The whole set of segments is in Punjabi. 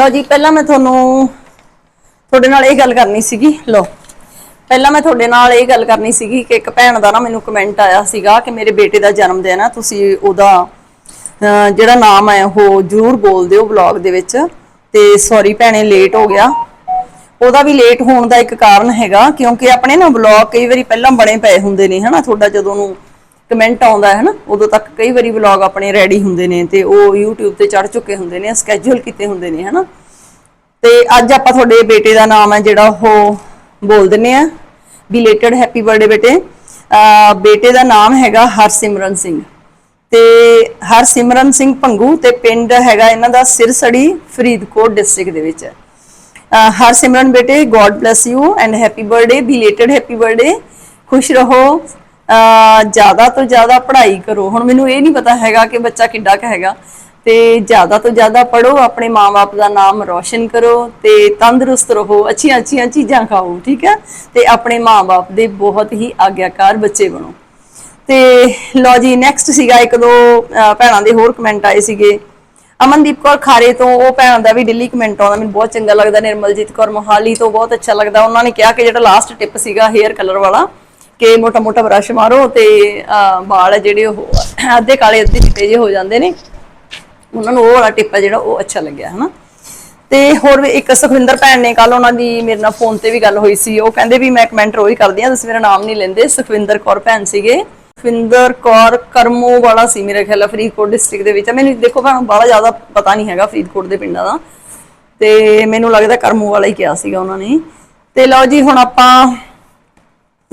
ਲਓ ਜੀ, ਪਹਿਲਾਂ ਮੈਂ ਤੁਹਾਨੂੰ ਤੁਹਾਡੇ ਨਾਲ ਇਹ ਗੱਲ ਕਰਨੀ ਸੀਗੀ, ਲਓ। ਪਹਿਲਾਂ ਮੈਂ ਤੁਹਾਡੇ ਨਾਲ ਇਹ ਗੱਲ ਕਰਨੀ ਸੀਗੀ ਕਿ ਇੱਕ ਭੈਣ ਦਾ ਨਾ ਮੈਨੂੰ ਕਮੈਂਟ ਆਇਆ ਸੀਗਾ ਕਿ ਮੇਰੇ ਬੇਟੇ ਦਾ ਜਨਮ ਦਿਨ ਆ, ਤੁਸੀਂ ਉਹਦਾ ਜਿਹੜਾ ਨਾਮ ਹੈ, ਉਹ ਜ਼ਰੂਰ ਬੋਲ ਦਿਓ ਵਲੌਗ ਦੇ ਵਿੱਚ। ਤੇ ਸੌਰੀ ਭੈਣੇ ਲੇਟ ਹੋ ਗਿਆ। ਉਹਦਾ ਵੀ ਲੇਟ ਹੋਣ ਦਾ ਇੱਕ ਕਾਰਨ ਹੈਗਾ, ਕਿਉਂਕਿ ਆਪਣੇ ਨਾ ਵਲੌਗ ਕਈ ਵਾਰੀ ਪਹਿਲਾਂ ਬਣੇ ਪਏ ਹੁੰਦੇ ਨੇ, ਹਨਾ, ਤੁਹਾਡਾ ਜਦੋਂ ਨੂੰ ਕਮੈਂਟ ਆਉਂਦਾ ਹੈ ਨਾ, ਉਦੋਂ ਤੱਕ ਕਈ ਵਾਰੀ ਵਲੌਗ ਆਪਣੇ ਰੈਡੀ ਹੁੰਦੇ ਨੇ ਤੇ ਉਹ YouTube ਤੇ ਚੜ ਚੁੱਕੇ ਹੁੰਦੇ ਨੇ ਸਕੇਜੂਲ ਕੀਤੇ ਹੁੰਦੇ ਨੇ, ਹਨਾ? ਤੇ ਅੱਜ ਆਪਾਂ ਤੁਹਾਡੇ ਬੇਟੇ ਦਾ ਨਾਮ ਹੈ ਜਿਹੜਾ ਉਹ ਬੋਲ ਦਿੰਨੇ ਆ ਬਿਲੇਟਡ ਹੈਪੀ ਬਰਥਡੇ ਬੇਟੇ। ਬੇਟੇ ਦਾ ਨਾਮ ਹੈਗਾ ਹਰਸਿਮਰਨ ਸਿੰਘ। ਤੇ ਹਰਸਿਮਰਨ ਸਿੰਘ ਪੰਗੂ ਤੇ ਪਿੰਡ ਹੈਗਾ ਇਹਨਾਂ ਦਾ ਸਿਰਸੜੀ ਫਰੀਦਕੋਟ ਡਿਸਟ੍ਰਿਕਟ ਦੇ ਵਿੱਚ ਹੈ। ਹਰਸਿਮਰਨ ਬੇਟੇ God bless you and happy birthday belated happy birthday ਖੁਸ਼ ਰਹੋ ਜ਼ਿਆਦਾ ਤੋਂ ਜ਼ਿਆਦਾ ਪੜ੍ਹਾਈ ਕਰੋ। ਹੁਣ ਮੈਨੂੰ ਇਹ ਨਹੀਂ ਪਤਾ ਹੈਗਾ ਕਿ ਬੱਚਾ ਕਿੱਡਾ ਕੁ ਹੈਗਾ। ਤੇ ਜ਼ਿਆਦਾ ਤੋਂ ਜ਼ਿਆਦਾ ਪੜੋ ਆਪਣੇ ਮਾਪੇ ਦਾ ਨਾਮ ਰੌਸ਼ਨ ਕਰੋ ਤੇ ਤੰਦਰੁਸਤ ਰਹੋ ਅੱਛੀਆਂ ਅੱਛੀਆਂ ਚੀਜ਼ਾਂ ਖਾਓ, ਠੀਕ ਹੈ? ਤੇ ਆਪਣੇ ਮਾਪੇ ਦੇ ਬਹੁਤ ਹੀ ਆਗਿਆਕਾਰ ਬੱਚੇ ਬਣੋ। ਤੇ ਲੋ ਜੀ ਨੈਕਸਟ ਸੀਗਾ ਇੱਕ ਦੋ ਭੈਣਾਂ ਦੇ ਹੋਰ ਕਮੈਂਟ ਆਏ ਸੀਗੇ। ਅਮਨਦੀਪ ਕੌਰ ਖਾਰੇ ਤੋਂ ਉਹ ਭੈਣਾਂ ਦਾ ਵੀ ਦਿੱਲੀ ਕਮੈਂਟ ਆਉਂਦਾ, ਮੈਨੂੰ ਬਹੁਤ ਚੰਗਾ ਲੱਗਦਾ। ਨਿਰਮਲਜੀਤ ਕੌਰ ਮੋਹਾਲੀ ਤੋਂ ਬਹੁਤ ਅੱਛਾ ਲੱਗਦਾ। ਉਹਨਾਂ ਨੇ ਕਿਹਾ ਕਿ ਜਿਹੜਾ ਲਾਸਟ ਟਿਪ ਸੀਗਾ ਹੇਅਰ ਕਲਰ ਵਾਲਾ ਕਿ ਮੋਟਾ ਮੋਟਾ ਬ੍ਰਸ਼ ਮਾਰੋ ਤੇ ਵਾਲ ਜਿਹੜੇ ਉਹ ਅੱਧੇ ਕਾਲੇ ਅੱਧੇ ਚਿੱਟੇ ਜਿਹੇ ਹੋ ਜਾਂਦੇ ਨੇ। ਉਹਨਾਂ ਨੂੰ ਉਹ ਵਾਲਾ ਟਿਪ ਹੈ ਜਿਹੜਾ ਉਹ ਅੱਛਾ ਲੱਗਿਆ, ਹਨਾ। ਤੇ ਹੋਰ ਵੀ ਇੱਕ ਸੁਖਵਿੰਦਰ ਭੈਣ ਨੇ ਕੱਲ ਉਹਨਾਂ ਦੀ ਮੇਰੇ ਨਾਲ ਫੋਨ ਤੇ ਵੀ ਗੱਲ ਹੋਈ ਸੀ। ਉਹ ਕਹਿੰਦੇ ਵੀ ਮੈਂ ਕਮੈਂਟ ਰੋਜ਼ ਕਰਦੀ ਆ ਤੁਸੀਂ ਮੇਰਾ ਨਾਮ ਨਹੀਂ ਲੈਂਦੇ। ਸੁਖਵਿੰਦਰ ਕੌਰ ਭੈਣ ਸੀਗੇ। ਸੁਖਵਿੰਦਰ ਕੌਰ ਕਰਮੋ ਵਾਲਾ ਸੀ ਮੇਰੇ ਖਿਆਲ ਫਰੀਦਕੋਟ ਡਿਸਟ੍ਰਿਕਟ ਦੇ ਵਿੱਚ। ਮੈਨੂੰ ਦੇਖੋ ਭੈਣ ਬੜਾ ਜ਼ਿਆਦਾ ਪਤਾ ਨਹੀਂ ਹੈਗਾ ਫਰੀਦਕੋਟ ਦੇ ਪਿੰਡਾਂ ਦਾ। ਤੇ ਮੈਨੂੰ ਲੱਗਦਾ ਕਰਮੋ ਵਾਲਾ ਹੀ ਕਿਹਾ ਸੀਗਾ ਉਹਨਾਂ ਨੇ। ਤੇ ਲਓ ਜੀ, ਹੁਣ ਆਪਾਂ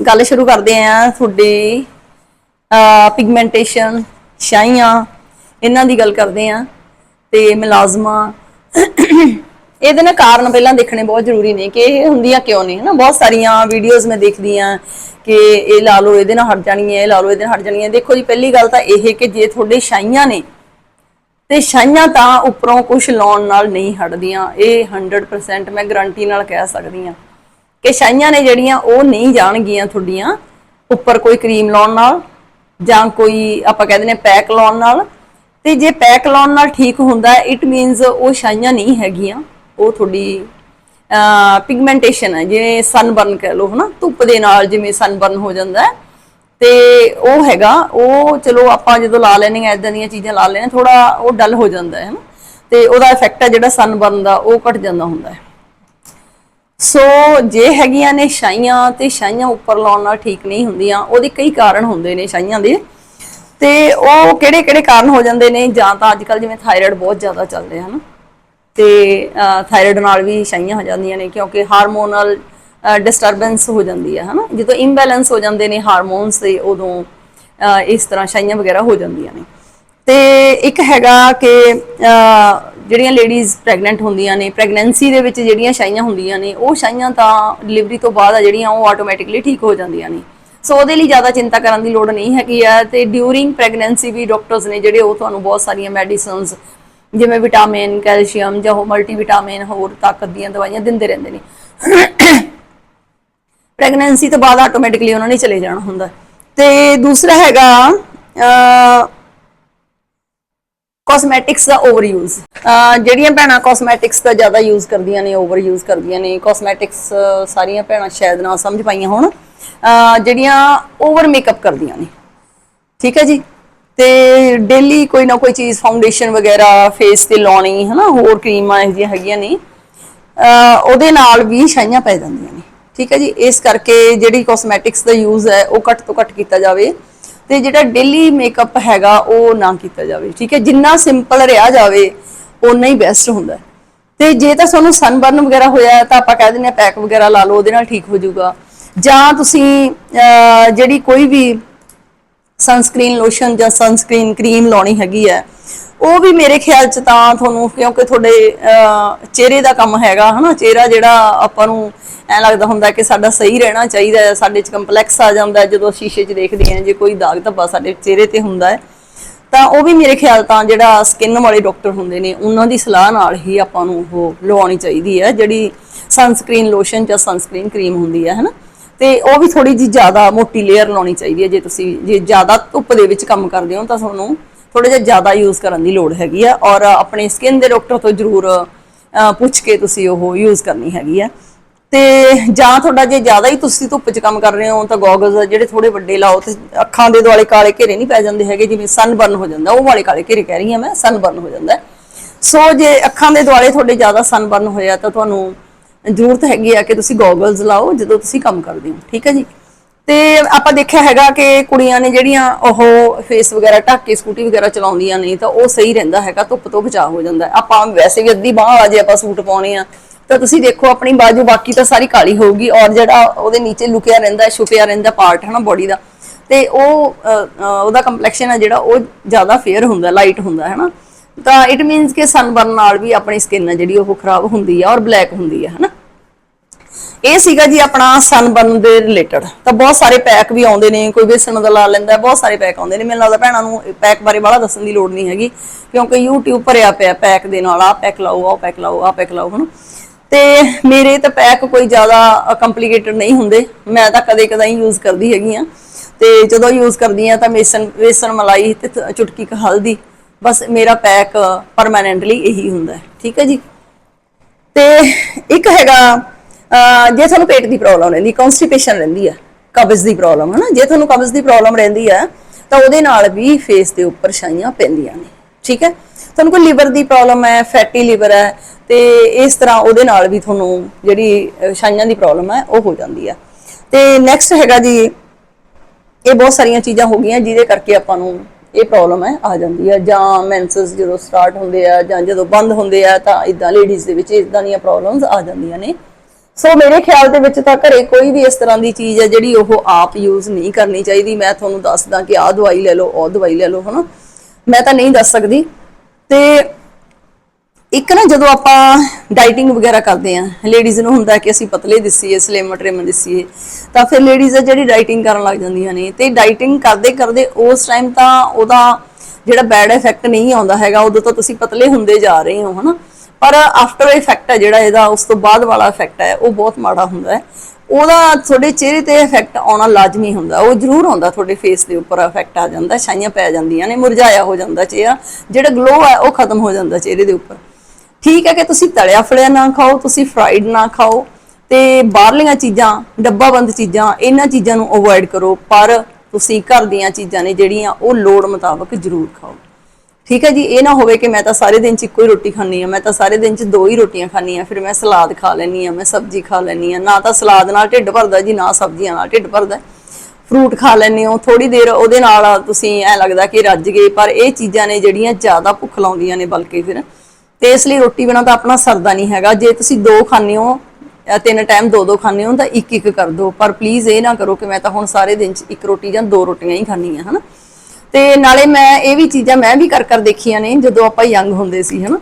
ਗੱਲ ਸ਼ੁਰੂ ਕਰਦੇ ਆਂ ਤੁਹਾਡੀ ਪਿਗਮੈਂਟੇਸ਼ਨ ਛਾਈਆਂ, ਇਹਨਾਂ ਦੀ ਗੱਲ ਕਰਦੇ ਆਂ ਤੇ ਮੁਲਾਜ਼ਮਾਂ। ਇਹਦੇ ਨਾਲ ਕਾਰਨ ਪਹਿਲਾਂ ਦੇਖਣੇ ਬਹੁਤ ਜ਼ਰੂਰੀ ਨੇ ਕਿ ਇਹ ਹੁੰਦੀਆਂ ਕਿਉਂ ਨੇ, ਹਨਾ? ਬਹੁਤ ਸਾਰੀਆਂ ਵੀਡੀਓਜ਼ ਮੈਂ ਦੇਖਦੀ ਆ ਕਿ ਇਹ ਲਾ ਲਓ, ਇਹਦੇ ਨਾਲ ਹਟ ਜਾਣੀ ਹੈ ਇਹ ਲਾ ਲਓ, ਇਹਦੇ ਨਾਲ ਹਟ ਜਾਣੀ ਹੈ ਦੇਖੋ ਜੀ, ਪਹਿਲੀ ਗੱਲ ਤਾਂ ਇਹ ਕਿ ਜੇ ਤੁਹਾਡੇ ਛਾਈਆਂ ਨੇ, ਤੇ ਛਾਈਆਂ ਤਾਂ ਉੱਪਰੋਂ ਕੁਝ ਲਾਉਣ ਨਾਲ ਨਹੀਂ ਹਟਦੀਆਂ। ਇਹ 100% ਮੈਂ ਗਾਰੰਟੀ ਨਾਲ ਕਹਿ ਸਕਦੀ ਆ। ਕਿ ਛਾਈਆਂ ਨੇ ਜਿਹੜੀਆਂ ਉਹ ਨਹੀਂ ਜਾਣਗੀਆਂ ਤੁਹਾਡੀਆਂ ਉੱਪਰ ਕੋਈ ਕਰੀਮ ਲਾਉਣ ਨਾਲ ਜਾਂ ਕੋਈ ਆਪਾਂ ਕਹਿੰਦੇ ਨੇ ਪੈਕ ਲਾਉਣ ਨਾਲ। ਤੇ ਜੇ ਪੈਕ ਲਾਉਣ ਨਾਲ ਠੀਕ ਹੁੰਦਾ ਇਟ ਮੀਨਸ ਉਹ ਛਾਈਆਂ ਨਹੀਂ ਹੈਗੀਆਂ। ਉਹ ਤੁਹਾਡੀ ਪਿਗਮੈਂਟੇਸ਼ਨ ਹੈ, ਜਿਵੇਂ ਸਨਬਰਨ ਕਹਿ ਲਓ, ਹਨਾ? ਧੁੱਪ ਦੇ ਨਾਲ ਜਿਵੇਂ ਸਨਬਰਨ ਹੋ ਜਾਂਦਾ ਹੈ। ਤੇ ਉਹ ਹੈਗਾ, ਉਹ ਚਲੋ ਆਪਾਂ ਜਦੋਂ ਲਾ ਲੈਣੇ ਆ ਇਦਾਂ ਦੀਆਂ ਚੀਜ਼ਾਂ ਲਾ ਲੈਣੇ ਥੋੜਾ ਉਹ ਡਲ ਹੋ ਜਾਂਦਾ ਹੈ, ਹਨਾ? ਤੇ ਉਹਦਾ ਇਫੈਕਟ ਹੈ ਜਿਹੜਾ ਸਨਬਰਨ ਦਾ, ਉਹ ਘਟ ਜਾਂਦਾ ਹੁੰਦਾ ਹੈ। ਸੋ ਜੇ ਹੈਗੀਆਂ ਨੇ ਛਾਈਆਂ ਤੇ ਛਾਈਆਂ ਉੱਪਰ ਲਾਉਣ ਨਾਲ ਠੀਕ ਨਹੀਂ ਹੁੰਦੀਆਂ, ਉਹਦੇ ਕਈ ਕਾਰਨ ਹੁੰਦੇ ਨੇ ਛਾਈਆਂ ਦੇ। ਤੇ ਉਹ ਕਿਹੜੇ ਕਿਹੜੇ ਕਾਰਨ ਹੋ ਜਾਂਦੇ ਨੇ? ਜਾਂ ਤਾਂ ਅੱਜ ਕੱਲ ਜਿਵੇਂ ਥਾਇਰਾਇਡ ਬਹੁਤ ਜ਼ਿਆਦਾ ਚੱਲਦੇ ਹਨ ਤੇ ਥਾਇਰਾਇਡ ਨਾਲ ਵੀ ਛਾਈਆਂ ਹੋ ਜਾਂਦੀਆਂ ਨੇ, ਕਿਉਂਕਿ ਹਾਰਮੋਨਲ ਡਿਸਟਰਬੈਂਸ ਹੋ ਜਾਂਦੀ ਹੈ ਹਨਾ? ਜਦੋਂ ਇੰਬੈਲੈਂਸ ਹੋ ਜਾਂਦੇ ਨੇ ਹਾਰਮੋਨਸ ਦੇ ਉਦੋਂ ਇਸ ਤਰ੍ਹਾਂ ਛਾਈਆਂ ਵਗੈਰਾ ਹੋ ਜਾਂਦੀਆਂ ਨੇ। ਤੇ ਇੱਕ ਹੈਗਾ ਕਿ ਜਿਹੜੀਆਂ ਲੇਡੀਜ਼ ਪ੍ਰੈਗਨੈਂਟ ਹੁੰਦੀਆਂ ਨੇ ਪ੍ਰੈਗਨੈਂਸੀ ਦੇ ਵਿੱਚ ਜਿਹੜੀਆਂ ਛਾਈਆਂ ਹੁੰਦੀਆਂ ਨੇ, ਉਹ ਛਾਈਆਂ ਤਾਂ ਡਿਲੀਵਰੀ ਤੋਂ ਬਾਅਦ ਆ ਜਿਹੜੀਆਂ, ਉਹ ਆਟੋਮੈਟਿਕਲੀ ਠੀਕ ਹੋ ਜਾਂਦੀਆਂ ਨੇ। ਸੋ ਉਹਦੇ ਲਈ ਜ਼ਿਆਦਾ ਚਿੰਤਾ ਕਰਨ ਦੀ ਲੋੜ ਨਹੀਂ ਹੈਗੀ ਆ ਤੇ ਡਿਊਰਿੰਗ ਪ੍ਰੈਗਨੈਂਸੀ ਵੀ ਡਾਕਟਰਸ ਨੇ ਜਿਹੜੇ, ਉਹ ਤੁਹਾਨੂੰ ਬਹੁਤ ਸਾਰੀਆਂ ਮੈਡੀਸਿਨਸ ਜਿਵੇਂ ਵਿਟਾਮਿਨ ਕੈਲਸ਼ੀਅਮ ਜਾਂ ਹੋਰ ਮਲਟੀਵਿਟਾਮਿਨ ਹੋਰ ਤਾਕਤ ਦੀਆਂ ਦਵਾਈਆਂ ਦਿੰਦੇ ਰਹਿੰਦੇ ਨੇ। ਪ੍ਰੈਗਨੈਂਸੀ ਤੋਂ ਬਾਅਦ ਆਟੋਮੈਟਿਕਲੀ ਉਹਨਾਂ ਨੇ ਚਲੇ ਜਾਣਾ ਹੁੰਦਾ। ਤੇ ਦੂਸਰਾ ਹੈਗਾ ਕਾਸਮੈਟਿਕਸ ਦਾ ਓਵਰ ਯੂਜ਼ ਜਿਹੜੀਆਂ ਭੈਣਾਂ ਕਾਸਮੈਟਿਕਸ ਦਾ ਜ਼ਿਆਦਾ ਯੂਜ਼ ਕਰਦੀਆਂ ਨੇ ਓਵਰ ਯੂਜ਼ ਕਰਦੀਆਂ ਨੇ ਕਾਸਮੈਟਿਕਸ ਸਾਰੀਆਂ ਭੈਣਾਂ ਸ਼ਾਇਦ ਨਾ ਸਮਝ ਪਾਈਆਂ ਹੋਣ। ਜਿਹੜੀਆਂ ਓਵਰ ਮੇਕਅਪ ਕਰਦੀਆਂ ਨੇ। ਠੀਕ ਹੈ ਜੀ? ਤੇ ਡੇਲੀ ਕੋਈ ਨਾ ਕੋਈ ਚੀਜ਼ ਫਾਊਂਡੇਸ਼ਨ ਵਗੈਰਾ ਫੇਸ ਤੇ ਲਾਉਣੀ, ਹਨਾ? ਹੋਰ ਕਰੀਮਾਂ ਇਹ ਜਿਹੀਆਂ ਹੈਗੀਆਂ ਨੇ। ਉਹਦੇ ਨਾਲ ਵੀ ਛਾਈਆਂ ਪੈ ਜਾਂਦੀਆਂ ਨੇ। ਠੀਕ ਹੈ ਜੀ? ਇਸ ਕਰਕੇ ਜਿਹੜੀ ਕਾਸਮੈਟਿਕਸ ਦਾ ਯੂਜ਼ ਹੈ, ਉਹ ਘੱਟ ਤੋਂ ਘੱਟ ਕੀਤਾ ਜਾਵੇ। ਤੇ ਜਿਹੜਾ ਡੇਲੀ ਮੇਕਅਪ ਹੈਗਾ, ਉਹ ਨਾ ਕੀਤਾ ਜਾਵੇ, ਠੀਕ ਹੈ? ਜਿੰਨਾ ਸਿੰਪਲ ਰਿਹਾ ਜਾਵੇ ਉਨਾ ਹੀ ਬੈਸਟ ਹੁੰਦਾ ਹੈ। ਤੇ ਜੇ ਤਾਂ ਤੁਹਾਨੂੰ ਸਨਬਰਨ ਵਗੈਰਾ ਹੋਇਆ ਤਾਂ ਆਪਾਂ ਕਹਿ ਦਿੰਦੇ ਆ ਪੈਕ ਵਗੈਰਾ ਲਾ ਲਓ, ਉਹਦੇ ਨਾਲ ਠੀਕ ਹੋ ਜਾਊਗਾ। ਜਾਂ ਤੁਸੀਂ ਜਿਹੜੀ ਕੋਈ ਵੀ ਸਨਸਕ੍ਰੀਨ ਲੋਸ਼ਨ ਜਾਂ ਸਨਸਕ੍ਰੀਨ ਕਰੀਮ ਲਾਉਣੀ ਹੈਗੀ ਹੈ, ਉਹ ਵੀ ਮੇਰੇ ਖਿਆਲ ਚ ਤਾਂ ਤੁਹਾਨੂੰ, ਕਿਉਂਕਿ ਤੁਹਾਡੇ ਚਿਹਰੇ ਦਾ ਕੰਮ ਹੈਗਾ, ਹਨਾ? ਚਿਹਰਾ ਜਿਹੜਾ ਆਪਾਂ ਨੂੰ ਐ ਲੱਗਦਾ ਹੁੰਦਾ ਕਿ ਸਾਡਾ ਸਹੀ ਰਹਿਣਾ ਚਾਹੀਦਾ ਹੈ, ਸਾਡੇ ਚ ਕੰਪਲੈਕਸ ਆ ਜਾਂਦਾ ਜਦੋਂ ਸ਼ੀਸ਼ੇ 'ਚ ਦੇਖਦੇ ਹਾਂ, ਜੇ ਕੋਈ ਦਾਗ ਧੱਬਾ ਸਾਡੇ ਚਿਹਰੇ ਤੇ ਹੁੰਦਾ ਹੈ, ਤਾਂ ਉਹ ਵੀ ਮੇਰੇ ਖਿਆਲ ਤਾਂ ਜਿਹੜਾ ਸਕਿਨ ਵਾਲੇ ਡਾਕਟਰ ਹੁੰਦੇ ਨੇ, ਉਹਨਾਂ ਦੀ ਸਲਾਹ ਨਾਲ ਹੀ ਆਪਾਂ ਨੂੰ ਉਹ ਲਵਾਉਣੀ ਚਾਹੀਦੀ ਹੈ, ਜਿਹੜੀ ਸਨਸਕ੍ਰੀਨ ਲੋਸ਼ਨ ਜਾਂ ਸਨਸਕ੍ਰੀਨ ਕਰੀਮ ਹੁੰਦੀ ਹੈ, ਹਨਾ? ਤੇ ਉਹ ਵੀ ਥੋੜੀ ਜੀ ਜ਼ਿਆਦਾ ਮੋਟੀ ਲੇਅਰ ਲਾਉਣੀ ਚਾਹੀਦੀ ਹੈ, ਜੇ ਤੁਸੀਂ, ਜੇ ਜ਼ਿਆਦਾ ਧੁੱਪ ਦੇ ਵਿੱਚ ਕੰਮ ਕਰਦੇ ਹੋ, ਤਾਂ ਤੁਹਾਨੂੰ ਥੋੜਾ ਜਿਹਾ ਜ਼ਿਆਦਾ ਯੂਜ਼ ਕਰਨ ਦੀ ਲੋੜ ਹੈਗੀ ਆ ਔਰ ਆਪਣੇ ਸਕਿਨ ਦੇ ਡਾਕਟਰ ਤੋਂ ਜ਼ਰੂਰ ਪੁੱਛ ਕੇ ਤੁਸੀਂ ਉਹ ਯੂਜ਼ ਕਰਨੀ ਹੈਗੀ ਆ ਤੇ ਜਾਂ ਤੁਹਾਡਾ ਜੇ ਜ਼ਿਆਦਾ ਹੀ ਤੁਸੀਂ ਧੁੱਪ 'ਚ ਕੰਮ ਕਰ ਰਹੇ ਹੋ ਤਾਂ ਗੋਗਲਸ ਜਿਹੜੇ ਥੋੜੇ ਵੱਡੇ ਲਾਓ ਤੇ ਅੱਖਾਂ ਦੇ ਦੁਆਲੇ ਕਾਲੇ ਘੇਰੇ ਨਹੀਂ ਪੈ ਜਾਂਦੇ ਹੈਗੇ, ਜਿਵੇਂ ਸਨ ਬਰਨ ਹੋ ਜਾਂਦਾ, ਉਹ ਵਾਲੇ ਕਾਲੇ ਘੇਰੇ ਕਹਿ ਰਹੀ ਹਾਂ ਮੈਂ ਸਨ ਬਰਨ ਹੋ ਜਾਂਦਾ ਸੋ ਜੇ ਅੱਖਾਂ ਦੇ ਦੁਆਲੇ ਤੁਹਾਡੇ ਜ਼ਿਆਦਾ ਸਨਬਰਨ ਹੋਇਆ ਤਾਂ ਤੁਹਾਨੂੰ ਜ਼ਰੂਰਤ ਹੈਗੀ ਆ ਕਿ ਤੁਸੀਂ ਗੋਗਲਸ ਲਾਓ ਜਦੋਂ ਤੁਸੀਂ ਕੰਮ ਕਰਦੇ ਹੋ, ਠੀਕ ਹੈ ਜੀ? ਤੇ ਆਪਾਂ ਦੇਖਿਆ ਹੈਗਾ ਕਿ ਕੁੜੀਆਂ ਨੇ ਜਿਹੜੀਆਂ ਉਹ ਫੇਸ ਵਗੈਰਾ ਢੱਕ ਕੇ ਸਕੂਟੀ ਵਗੈਰਾ ਚਲਾਉਂਦੀਆਂ ਨੇ ਤਾਂ ਉਹ ਸਹੀ ਰਹਿੰਦਾ ਹੈਗਾ, ਧੁੱਪ ਤੋਂ ਬਚਾਅ ਹੋ ਜਾਂਦਾ ਆਪਾਂ ਵੈਸੇ ਵੀ ਅੱਧੀ ਬਾਹ ਆ ਜੇ ਆਪਾਂ ਸੂਟ ਪਾਉਣੇ ਆ ਤਾਂ ਤੁਸੀਂ ਦੇਖੋ, ਆਪਣੀ ਬਾਜੂ ਬਾਕੀ ਤਾਂ ਸਾਰੀ ਕਾਲੀ ਹੋਊਗੀ ਔਰ ਜਿਹੜਾ ਉਹਦੇ ਨੀਚੇ ਲੁਕਿਆ ਰਹਿੰਦਾ, ਛੁਪਿਆ ਰਹਿੰਦਾ ਪਾਰਟ ਹੈ ਨਾ ਬੋਡੀ ਦਾ, ਤੇ ਉਹ ਉਹਦਾ ਕੰਪਲੈਕਸ਼ਨ ਹੈ ਜਿਹੜਾ, ਉਹ ਜ਼ਿਆਦਾ ਫੇਅਰ ਹੁੰਦਾ ਲਾਈਟ ਹੁੰਦਾ ਹੈ ਨਾ ਤਾਂ ਇਟ ਮੀਨਸ ਕਿ ਸਨਬਰਨ ਨਾਲ ਵੀ ਆਪਣੀ ਸਕਿਨ ਹੈ ਜਿਹੜੀ, ਉਹ ਖਰਾਬ ਹੁੰਦੀ ਹੈ ਔਰ ਬਲੈਕ ਹੁੰਦੀ ਹੈ ਹਨਾ। ਇਹ ਸੀਗਾ ਜੀ ਆਪਣਾ ਸਨਬਰਨ ਦੇ ਰਿਲੇਟਡ ਤਾਂ ਬਹੁਤ ਸਾਰੇ ਪੈਕ ਵੀ ਆਉਂਦੇ ਨੇ, ਕੋਈ ਵੇਸਣ ਦਾ ਲਾ ਲੈਂਦਾ, ਬਹੁਤ ਸਾਰੇ ਪੈਕ ਆਉਂਦੇ ਨੇ। ਮੈਨੂੰ ਲੱਗਦਾ ਭੈਣਾਂ ਨੂੰ ਪੈਕ ਬਾਰੇ ਬਾਹਲਾ ਦੱਸਣ ਦੀ ਲੋੜ ਨਹੀਂ ਹੈਗੀ, ਕਿਉਂਕਿ YouTube ਭਰਿਆ ਪਿਆ ਪੈਕ ਦੇ ਨਾਲ ਆ ਪੈਕ ਲਾਓ ਆ ਪੈਕ ਲਾਓ ਆ ਪੈਕ ਲਾਓ, ਹਨਾ। ਤੇ ਮੇਰੇ ਤਾਂ ਪੈਕ ਕੋਈ ਜ਼ਿਆਦਾ ਕੰਪਲਿਕੇਟਡ ਨਹੀਂ ਹੁੰਦੇ। ਮੈਂ ਤਾਂ ਕਦੇ ਕਦਾਈ ਯੂਜ਼ ਕਰਦੀ ਹੈਗੀ ਆ ਤੇ ਜਦੋਂ ਯੂਜ਼ ਕਰਦੀ ਆ ਤਾਂ ਵੇਸਣ ਵੇਸਣ ਮਲਾਈ ਤੇ ਥ- ਚੁਟਕੀ ਕ ਹਲਦੀ, ਬਸ ਮੇਰਾ ਪੈਕ ਪਰਮਾਨੈਂਟਲੀ ਇਹੀ ਹੁੰਦਾ ਠੀਕ ਹੈ ਜੀ? ਤੇ ਇੱਕ ਹੈਗਾ ਜੇ ਤੁਹਾਨੂੰ ਪੇਟ ਦੀ ਪ੍ਰੋਬਲਮ ਰਹਿੰਦੀ ਕਨਸਟੀਪੇਸ਼ਨ ਰਹਿੰਦੀ ਹੈ, ਕਬਜ਼ ਦੀ ਪ੍ਰੋਬਲਮ ਹੈ ਨਾ ਜੇ ਤੁਹਾਨੂੰ ਕਬਜ਼ ਦੀ ਪ੍ਰੋਬਲਮ ਰਹਿੰਦੀ ਹੈ, ਤਾਂ ਉਹਦੇ ਨਾਲ ਵੀ ਫੇਸ ਦੇ ਉੱਪਰ ਛਾਈਆਂ ਪੈਂਦੀਆਂ ਨੇ। ਠੀਕ ਹੈ? ਤੁਹਾਨੂੰ ਕੋਈ ਲਿਵਰ ਦੀ ਪ੍ਰੋਬਲਮ ਹੈ ਫੈਟੀ ਲਿਵਰ ਹੈ, ਤੇ ਇਸ ਤਰ੍ਹਾਂ ਉਹਦੇ ਨਾਲ ਵੀ ਤੁਹਾਨੂੰ ਜਿਹੜੀ ਛਾਈਆਂ ਦੀ ਪ੍ਰੋਬਲਮ ਹੈ, ਉਹ ਹੋ ਜਾਂਦੀ ਹੈ। ਤੇ ਨੈਕਸਟ ਹੈਗਾ ਜੀ, ਇਹ ਬਹੁਤ ਸਾਰੀਆਂ ਚੀਜ਼ਾਂ ਹੋ ਗਈਆਂ, ਜਿਹਦੇ ਕਰਕੇ ਆਪਾਂ ਨੂੰ ਇਹ ਪ੍ਰੋਬਲਮ ਹੈ, ਆ ਜਾਂਦੀ ਹੈ। ਜਾਂ ਮੈਂਸਸ ਜਦੋਂ ਸਟਾਰਟ ਹੁੰਦੇ ਆ, ਜਾਂ ਜਦੋਂ ਬੰਦ ਹੁੰਦੇ ਆ, ਤਾਂ ਇਦਾਂ ਲੇਡੀਜ਼ ਦੇ ਵਿੱਚ ਇਦਾਂ ਦੀਆਂ ਪ੍ਰੋਬਲਮਸ ਆ ਜਾਂਦੀਆਂ ਨੇ। ਸੋ ਮੇਰੇ ਖਿਆਲ ਦੇ ਵਿੱਚ ਤਾਂ ਘਰੇ ਕੋਈ ਵੀ ਇਸ ਤਰ੍ਹਾਂ ਦੀ ਚੀਜ਼ ਹੈ ਜਿਹੜੀ ਉਹ ਆਪ ਯੂਜ਼ ਨਹੀਂ ਕਰਨੀ ਚਾਹੀਦੀ। ਮੈਂ ਤੁਹਾਨੂੰ ਦੱਸਦਾ ਕਿ ਆਹ ਦਵਾਈ ਲੈ ਲਓ, ਉਹ ਦਵਾਈ ਲੈ ਲਓ, ਹਨਾ? ਮੈਂ ਤਾਂ ਨਹੀਂ ਦੱਸ ਸਕਦੀ। ਤੇ ਇੱਕ ਨਾ ਜਦੋਂ ਆਪਾਂ ਡਾਈਟਿੰਗ ਵਗੈਰਾ ਕਰਦੇ ਆ ਲੇਡੀਜ਼ ਨੂੰ ਹੁੰਦਾ ਕਿ ਅਸੀਂ ਪਤਲੇ ਦਿਸੀਏ ਸਲਿਮ ਟ੍ਰਿਮ ਦਿਸੀਏ, ਤਾਂ ਫਿਰ ਲੇਡੀਜ਼ ਜਿਹੜੀ ਡਾਈਟਿੰਗ ਕਰਨ ਲੱਗ ਜਾਂਦੀਆਂ ਨੇ। ਤੇ ਡਾਈਟਿੰਗ ਕਰਦੇ ਕਰਦੇ ਉਸ ਟਾਈਮ ਤਾਂ ਉਹਦਾ ਜਿਹੜਾ ਬੈਡ ਇਫੈਕਟ ਨਹੀਂ ਆਉਂਦਾ ਹੈਗਾ, ਉਦੋਂ ਤਾਂ ਤੁਸੀਂ ਪਤਲੇ ਹੁੰਦੇ ਜਾ ਰਹੇ ਹੋ, ਹਨਾ? ਪਰ ਆਫਟਰ ਇਫੈਕਟ ਹੈ ਜਿਹੜਾ ਇਹਦਾ, ਉਸ ਤੋਂ ਬਾਅਦ ਵਾਲਾ ਇਫੈਕਟ ਹੈ, ਉਹ ਬਹੁਤ ਮਾੜਾ ਹੁੰਦਾ ਹੈ। ਉਹਦਾ ਤੁਹਾਡੇ ਚਿਹਰੇ ਤੇ ਇਫੈਕਟ ਆਉਣਾ ਲਾਜ਼ਮੀ ਹੁੰਦਾ ਉਹ ਜ਼ਰੂਰ ਆਉਂਦਾ, ਤੁਹਾਡੇ ਫੇਸ ਦੇ ਉੱਪਰ ਇਫੈਕਟ ਆ ਜਾਂਦਾ, ਛਾਈਆਂ ਪੈ ਜਾਂਦੀਆਂ ਨੇ, ਮੁਰਝਾਇਆ ਹੋ ਜਾਂਦਾ ਚਿਹਰਾ, ਜਿਹੜਾ ਗਲੋ ਹੈ, ਉਹ ਖਤਮ ਹੋ ਜਾਂਦਾ ਚਿਹਰੇ ਦੇ ਉੱਪਰ। ਠੀਕ ਹੈ ਕਿ ਤੁਸੀਂ ਤਲਿਆ ਫਲਿਆ ਨਾ ਖਾਓ, ਤੁਸੀਂ ਫਰਾਈਡ ਨਾ ਖਾਓ, ਤੇ ਬਾਹਰਲੀਆਂ ਚੀਜ਼ਾਂ, ਡੱਬਾਬੰਦ ਚੀਜ਼ਾਂ, ਇਹਨਾਂ ਚੀਜ਼ਾਂ ਨੂੰ ਅਵੋਇਡ ਕਰੋ, ਪਰ ਤੁਸੀਂ ਘਰ ਦੀਆਂ ਚੀਜ਼ਾਂ ਨੇ ਜਿਹੜੀਆਂ, ਉਹ ਲੋੜ ਮੁਤਾਬਕ ਜ਼ਰੂਰ ਖਾਓ। ਠੀਕ ਹੈ ਜੀ, ਇਹ ਨਾ ਹੋਵੇ ਕਿ ਮੈਂ ਤਾਂ ਸਾਰੇ ਦਿਨ ਚ ਇੱਕੋ ਹੀ ਰੋਟੀ ਖਾਣੀ ਆ ਮੈਂ ਤਾਂ ਸਾਰੇ ਦਿਨ ਚ ਦੋ ਹੀ ਰੋਟੀਆਂ ਖਾਣੀ ਆ ਫਿਰ ਮੈਂ ਸਲਾਦ ਖਾ ਲੈਣੀ ਆ ਮੈਂ ਸਬਜ਼ੀ ਖਾ ਲੈਣੀ ਆ ਨਾ ਤਾਂ ਸਲਾਦ ਨਾਲ ਢਿੱਡ ਭਰਦਾ ਜੀ, ਨਾ ਸਬਜ਼ੀਆਂ ਨਾਲ ਢਿੱਡ ਭਰਦਾ ਫਰੂਟ ਖਾ ਲੈਂਦੇ ਹੋ ਥੋੜੀ ਦੇਰ ਉਹਦੇ ਨਾਲ ਤੁਸੀਂ ਐ ਲੱਗਦਾ ਕਿ ਰੱਜ ਗਏ, ਪਰ ਇਹ ਚੀਜ਼ਾਂ ਨੇ ਜਿਹੜੀਆਂ ਜ਼ਿਆਦਾ ਭੁੱਖ ਲਾਉਂਦੀਆਂ ਨੇ ਬਲਕਿ ਫਿਰ। ਤੇ ਇਸ ਲਈ ਰੋਟੀ ਬਿਨਾਂ ਤਾਂ ਆਪਣਾ ਸਰਦਾ ਨਹੀਂ ਹੈਗਾ। ਜੇ ਤੁਸੀਂ ਦੋ ਖਾਂਦੇ ਹੋ ਜਾਂ ਤਿੰਨ ਟਾਈਮ ਦੋ ਦੋ ਖਾਂਦੇ ਹੋ, ਤਾਂ ਇੱਕ ਇੱਕ ਕਰ ਦਿਓ। ਪਰ ਪਲੀਜ਼ ਇਹ ਨਾ ਕਰੋ ਕਿ ਮੈਂ ਤਾਂ ਹੁਣ ਸਾਰੇ ਦਿਨ ਚ ਇੱਕ ਰੋਟੀ ਜਾਂ ਦੋ ਰੋਟੀਆਂ ਹੀ ਖਾਣੀਆਂ ਹਨਾ? ਤੇ ਨਾਲੇ ਮੈਂ ਇਹ ਵੀ ਚੀਜ਼ਾਂ ਮੈਂ ਵੀ ਕਰ ਕਰ ਦੇਖੀਆਂ ਨੇ ਜਦੋਂ ਆਪਾਂ ਯੰਗ ਹੁੰਦੇ ਸੀ, ਹਨਾ?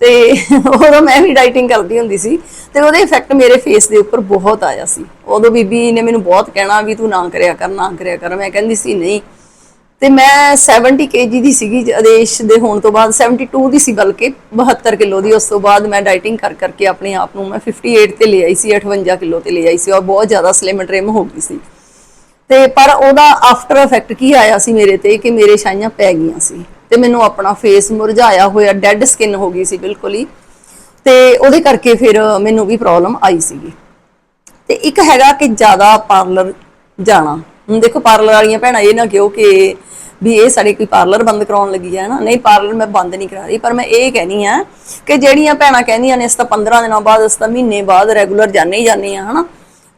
ਤੇ ਉਦੋਂ ਮੈਂ ਵੀ ਡਾਈਟਿੰਗ ਕਰਦੀ ਹੁੰਦੀ ਸੀ ਤੇ ਉਹਦੇ ਇਫੈਕਟ ਮੇਰੇ ਫੇਸ ਦੇ ਉੱਪਰ ਬਹੁਤ ਆਇਆ ਸੀ। ਉਦੋਂ ਬੀਬੀ ਨੇ ਮੈਨੂੰ ਬਹੁਤ ਕਹਿਣਾ ਵੀ ਤੂੰ ਨਾ ਕਰਿਆ ਕਰ, ਨਾ ਕਰਿਆ ਕਰ। ਮੈਂ ਕਹਿੰਦੀ ਸੀ, ਨਹੀਂ। ਤੇ ਮੈਂ 70 kg ਦੀ ਸੀਗੀ ਆਦੇਸ਼ ਦੇ ਹੋਣ ਤੋਂ ਬਾਅਦ 72 ਦੀ ਸੀ ਬਲਕਿ 72 ਕਿਲੋ ਦੀ। ਉਸ ਤੋਂ ਬਾਅਦ ਮੈਂ ਡਾਈਟਿੰਗ ਕਰ ਕਰਕੇ ਆਪਣੇ ਆਪ ਨੂੰ ਮੈਂ 58 ਤੇ ਲੈ ਆਈ ਸੀ 58 ਕਿਲੋ ਤੇ ਲੈ ਆਈ ਸੀ ਔਰ ਬਹੁਤ ਜ਼ਿਆਦਾ ਸਲਿਮ ਟ੍ਰਿਮ ਹੋ ਗਈ ਸੀ। ਤੇ ਪਰ ਉਹਦਾ ਆਫਟਰ ਇਫੈਕਟ ਕੀ ਆਇਆ ਸੀ ਮੇਰੇ ਤੇ? ਕਿ ਮੇਰੇ ਛਾਈਆਂ ਪੈ ਗਈਆਂ ਸੀ ਤੇ ਮੈਨੂੰ ਆਪਣਾ ਫੇਸ ਮੁਰਝਾਇਆ ਹੋਇਆ ਡੈੱਡ ਸਕਿਨ ਹੋ ਗਈ ਸੀ ਬਿਲਕੁਲ ਹੀ। ਤੇ ਉਹਦੇ ਕਰਕੇ ਫਿਰ ਮੈਨੂੰ ਵੀ ਪ੍ਰੋਬਲਮ ਆਈ ਸੀਗੀ। ਤੇ ਇੱਕ ਹੈਗਾ ਕਿ ਜ਼ਿਆਦਾ ਪਾਰਲਰ ਜਾਣਾ। ਹੁਣ ਦੇਖੋ ਪਾਰਲਰ ਵਾਲੀਆਂ ਭੈਣਾਂ ਇਹ ਨਾ ਕਿਹੋ ਕਿ ਵੀ ਇਹ ਸਾਡੇ ਕੋਈ ਪਾਰਲਰ ਬੰਦ ਕਰਾਉਣ ਲੱਗੀ ਹੈ ਨਾ। ਨਹੀਂ ਪਾਰਲਰ ਮੈਂ ਬੰਦ ਨਹੀਂ ਕਰਾ ਰਹੀ, ਪਰ ਮੈਂ ਇਹ ਕਹਿਣੀ ਆ ਕਿ ਜਿਹੜੀਆਂ ਭੈਣਾਂ ਕਹਿੰਦੀਆਂ ਨੇ ਇਸ ਤਾਂ 15 ਦਿਨਾਂ ਬਾਅਦ ਇਸ ਤਾਂ ਮਹੀਨੇ ਬਾਅਦ ਰੈਗੂਲਰ ਜਾਣੇ ਹੀ ਜਾਣੇ ਆ, ਹਨਾ?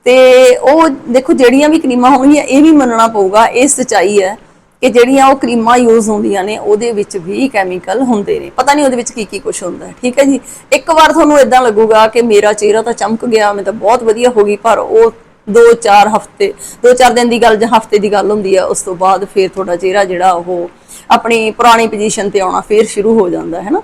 ਤੇ ਉਹ ਦੇਖੋ ਜਿਹੜੀਆਂ ਵੀ ਕਰੀਮਾਂ ਹੋਣਗੀਆਂ, ਇਹ ਵੀ ਮੰਨਣਾ ਪਊਗਾ, ਇਹ ਸਚਾਈ ਹੈ ਕਿ ਜਿਹੜੀਆਂ ਉਹ ਕਰੀਮਾਂ ਯੂਜ਼ ਹੁੰਦੀਆਂ ਨੇ, ਉਹਦੇ ਵਿੱਚ ਵੀ ਕੈਮੀਕਲ ਹੁੰਦੇ ਨੇ। ਪਤਾ ਨਹੀਂ ਉਹਦੇ ਵਿੱਚ ਕੀ ਕੀ ਕੁਝ ਹੁੰਦਾ ਠੀਕ ਹੈ ਜੀ? ਇੱਕ ਵਾਰ ਤੁਹਾਨੂੰ ਇਦਾਂ ਲੱਗੂਗਾ ਕਿ ਮੇਰਾ ਚਿਹਰਾ ਤਾਂ ਚਮਕ ਗਿਆ, ਮੈਂ ਤਾਂ ਬਹੁਤ ਵਧੀਆ ਹੋ ਗਈ, ਪਰ ਉਹ 2-4 ਹਫ਼ਤੇ 2-4 ਦਿਨ ਦੀ ਗੱਲ ਜਾਂ ਹਫ਼ਤੇ ਦੀ ਗੱਲ ਹੁੰਦੀ ਹੈ, ਉਸ ਤੋਂ ਬਾਅਦ ਫਿਰ ਤੁਹਾਡਾ ਚਿਹਰਾ ਜਿਹੜਾ ਉਹ ਆਪਣੀ ਪੁਰਾਣੀ ਪੋਜੀਸ਼ਨ ਤੇ ਆਉਣਾ ਫਿਰ ਸ਼ੁਰੂ ਹੋ ਜਾਂਦਾ ਹੈ ਨਾ?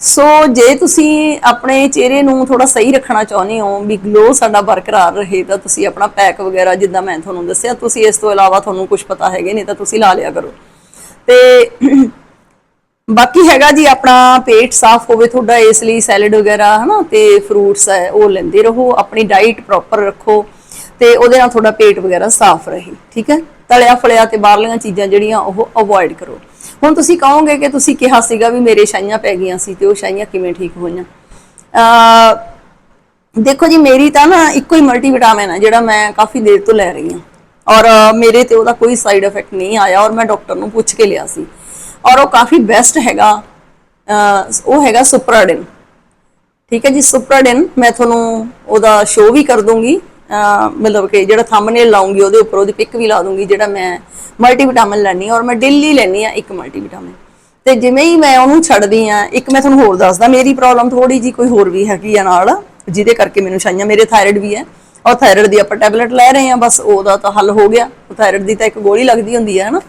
ਸੋ ਜੇ ਤੁਸੀਂ ਆਪਣੇ ਚਿਹਰੇ ਨੂੰ ਥੋੜਾ ਸਹੀ ਰੱਖਣਾ ਚਾਹੁੰਦੇ ਹੋ, ਵੀ ਗਲੋ ਸਾਡਾ ਬਰਕਰਾਰ ਰਹੇ, ਤਾਂ ਤੁਸੀਂ ਆਪਣਾ ਪੈਕ ਵਗੈਰਾ ਜਿੱਦਾਂ ਮੈਂ ਤੁਹਾਨੂੰ ਦੱਸਿਆ, ਤੁਸੀਂ ਇਸ ਤੋਂ ਇਲਾਵਾ ਤੁਹਾਨੂੰ ਕੁਝ ਪਤਾ ਹੈਗੇ ਨਹੀਂ ਤਾਂ ਤੁਸੀਂ ਲਾ ਲਿਆ ਕਰੋ। ਤੇ ਬਾਕੀ ਹੈਗਾ ਜੀ, ਆਪਣਾ ਪੇਟ ਸਾਫ਼ ਹੋਵੇ ਤੁਹਾਡਾ, ਇਸ ਲਈ ਸੈਲਡ ਵਗੈਰਾ, ਹਨਾ, ਤੇ ਫਰੂਟਸ ਹੈ, ਉਹ ਲੈਂਦੇ ਰਹੋ, ਆਪਣੀ ਡਾਈਟ ਪ੍ਰੋਪਰ ਰੱਖੋ, ਤੇ ਉਹਦੇ ਨਾਲ ਤੁਹਾਡਾ ਪੇਟ ਵਗੈਰਾ ਸਾਫ਼ ਰਹੇ, ਠੀਕ ਹੈ? ਤਲਿਆ ਫਲਿਆ ਤੇ ਬਾਹਰਲੀਆਂ ਚੀਜ਼ਾਂ ਜਿਹੜੀਆਂ ਉਹ ਅਵੋਇਡ ਕਰੋ। ਹੁਣ ਤੁਸੀਂ ਕਹੋਗੇ ਕਿ ਤੁਸੀਂ ਕਿਹਾ ਸੀਗਾ ਵੀ ਮੇਰੇ ਛਾਈਆਂ ਪੈ ਗਈਆਂ ਸੀ ਤੇ ਉਹ ਛਾਈਆਂ ਕਿਵੇਂ ਠੀਕ ਹੋਈਆਂ? ਅ ਦੇਖੋ ਜੀ, ਮੇਰੀ ਤਾਂ ਨਾ ਇੱਕੋ ਹੀ ਮਲਟੀਵਿਟਾਮਿਨ ਹੈ ਜਿਹੜਾ ਮੈਂ ਕਾਫੀ ਦੇਰ ਤੋਂ ਲੈ ਰਹੀ ਹਾਂ। ਔਰ ਮੇਰੇ ਤੇ ਉਹਦਾ ਕੋਈ ਸਾਈਡ ਇਫੈਕਟ ਨਹੀਂ ਆਇਆ ਔਰ ਮੈਂ ਡਾਕਟਰ ਨੂੰ ਪੁੱਛ ਕੇ ਲਿਆ ਸੀ। ਔਰ ਉਹ ਕਾਫੀ ਬੈਸਟ ਹੈਗਾ ਉਹ ਹੈਗਾ ਸੁਪਰਾਡਿਨ ਠੀਕ ਹੈ ਜੀ ਸੁਪਰਾਡਿਨ ਮੈਂ ਤੁਹਾਨੂੰ ਉਹਦਾ ਸ਼ੋਅ ਵੀ ਕਰ ਦੂੰਗੀ। ਮਤਲਬ ਕਿ ਜਿਹੜਾ ਥੰਬਨੇਲ ਲਾਉਂਗੀ ਉਹਦੇ ਉੱਪਰ ਉਹਦੀ ਪਿਕ ਵੀ ਲਾ ਦੂੰਗੀ, ਜਿਹੜਾ ਮੈਂ ਮਲਟੀਵਿਟਾਮਿਨ ਲੈਣੀ ਔਰ ਮੈਂ ਡੇਲੀ ਲੈਣੀ ਆ ਇੱਕ ਮਲਟੀਵਿਟਾਮਿਨ ਤੇ ਜਿਵੇਂ ਹੀ ਮੈਂ ਉਹਨੂੰ ਛੱਡਦੀ ਆ ਇੱਕ ਮੈਂ ਤੁਹਾਨੂੰ ਹੋਰ ਦੱਸਦਾ, ਮੇਰੀ ਪ੍ਰੋਬਲਮ ਥੋੜੀ ਜੀ ਕੋਈ ਹੋਰ ਵੀ ਹੈਗੀ ਆ ਨਾਲ, ਜਿਹਦੇ ਕਰਕੇ ਮੈਨੂੰ ਛਾਈਆਂ, ਮੇਰੇ ਥਾਇਰਾਇਡ ਵੀ ਹੈ। ਔਰ ਥਾਇਰਾਇਡ ਦੀ ਆਪਾਂ ਟੈਬਲੇਟ ਲੈ ਰਹੇ ਆ ਬਸ ਉਹਦਾ ਤਾਂ ਹੱਲ ਹੋ ਗਿਆ। ਥਾਇਰਾਇਡ ਦੀ ਤਾਂ ਇੱਕ ਗੋਲੀ ਲੱਗਦੀ ਹੁੰਦੀ ਹੈ, ਹਨਾ।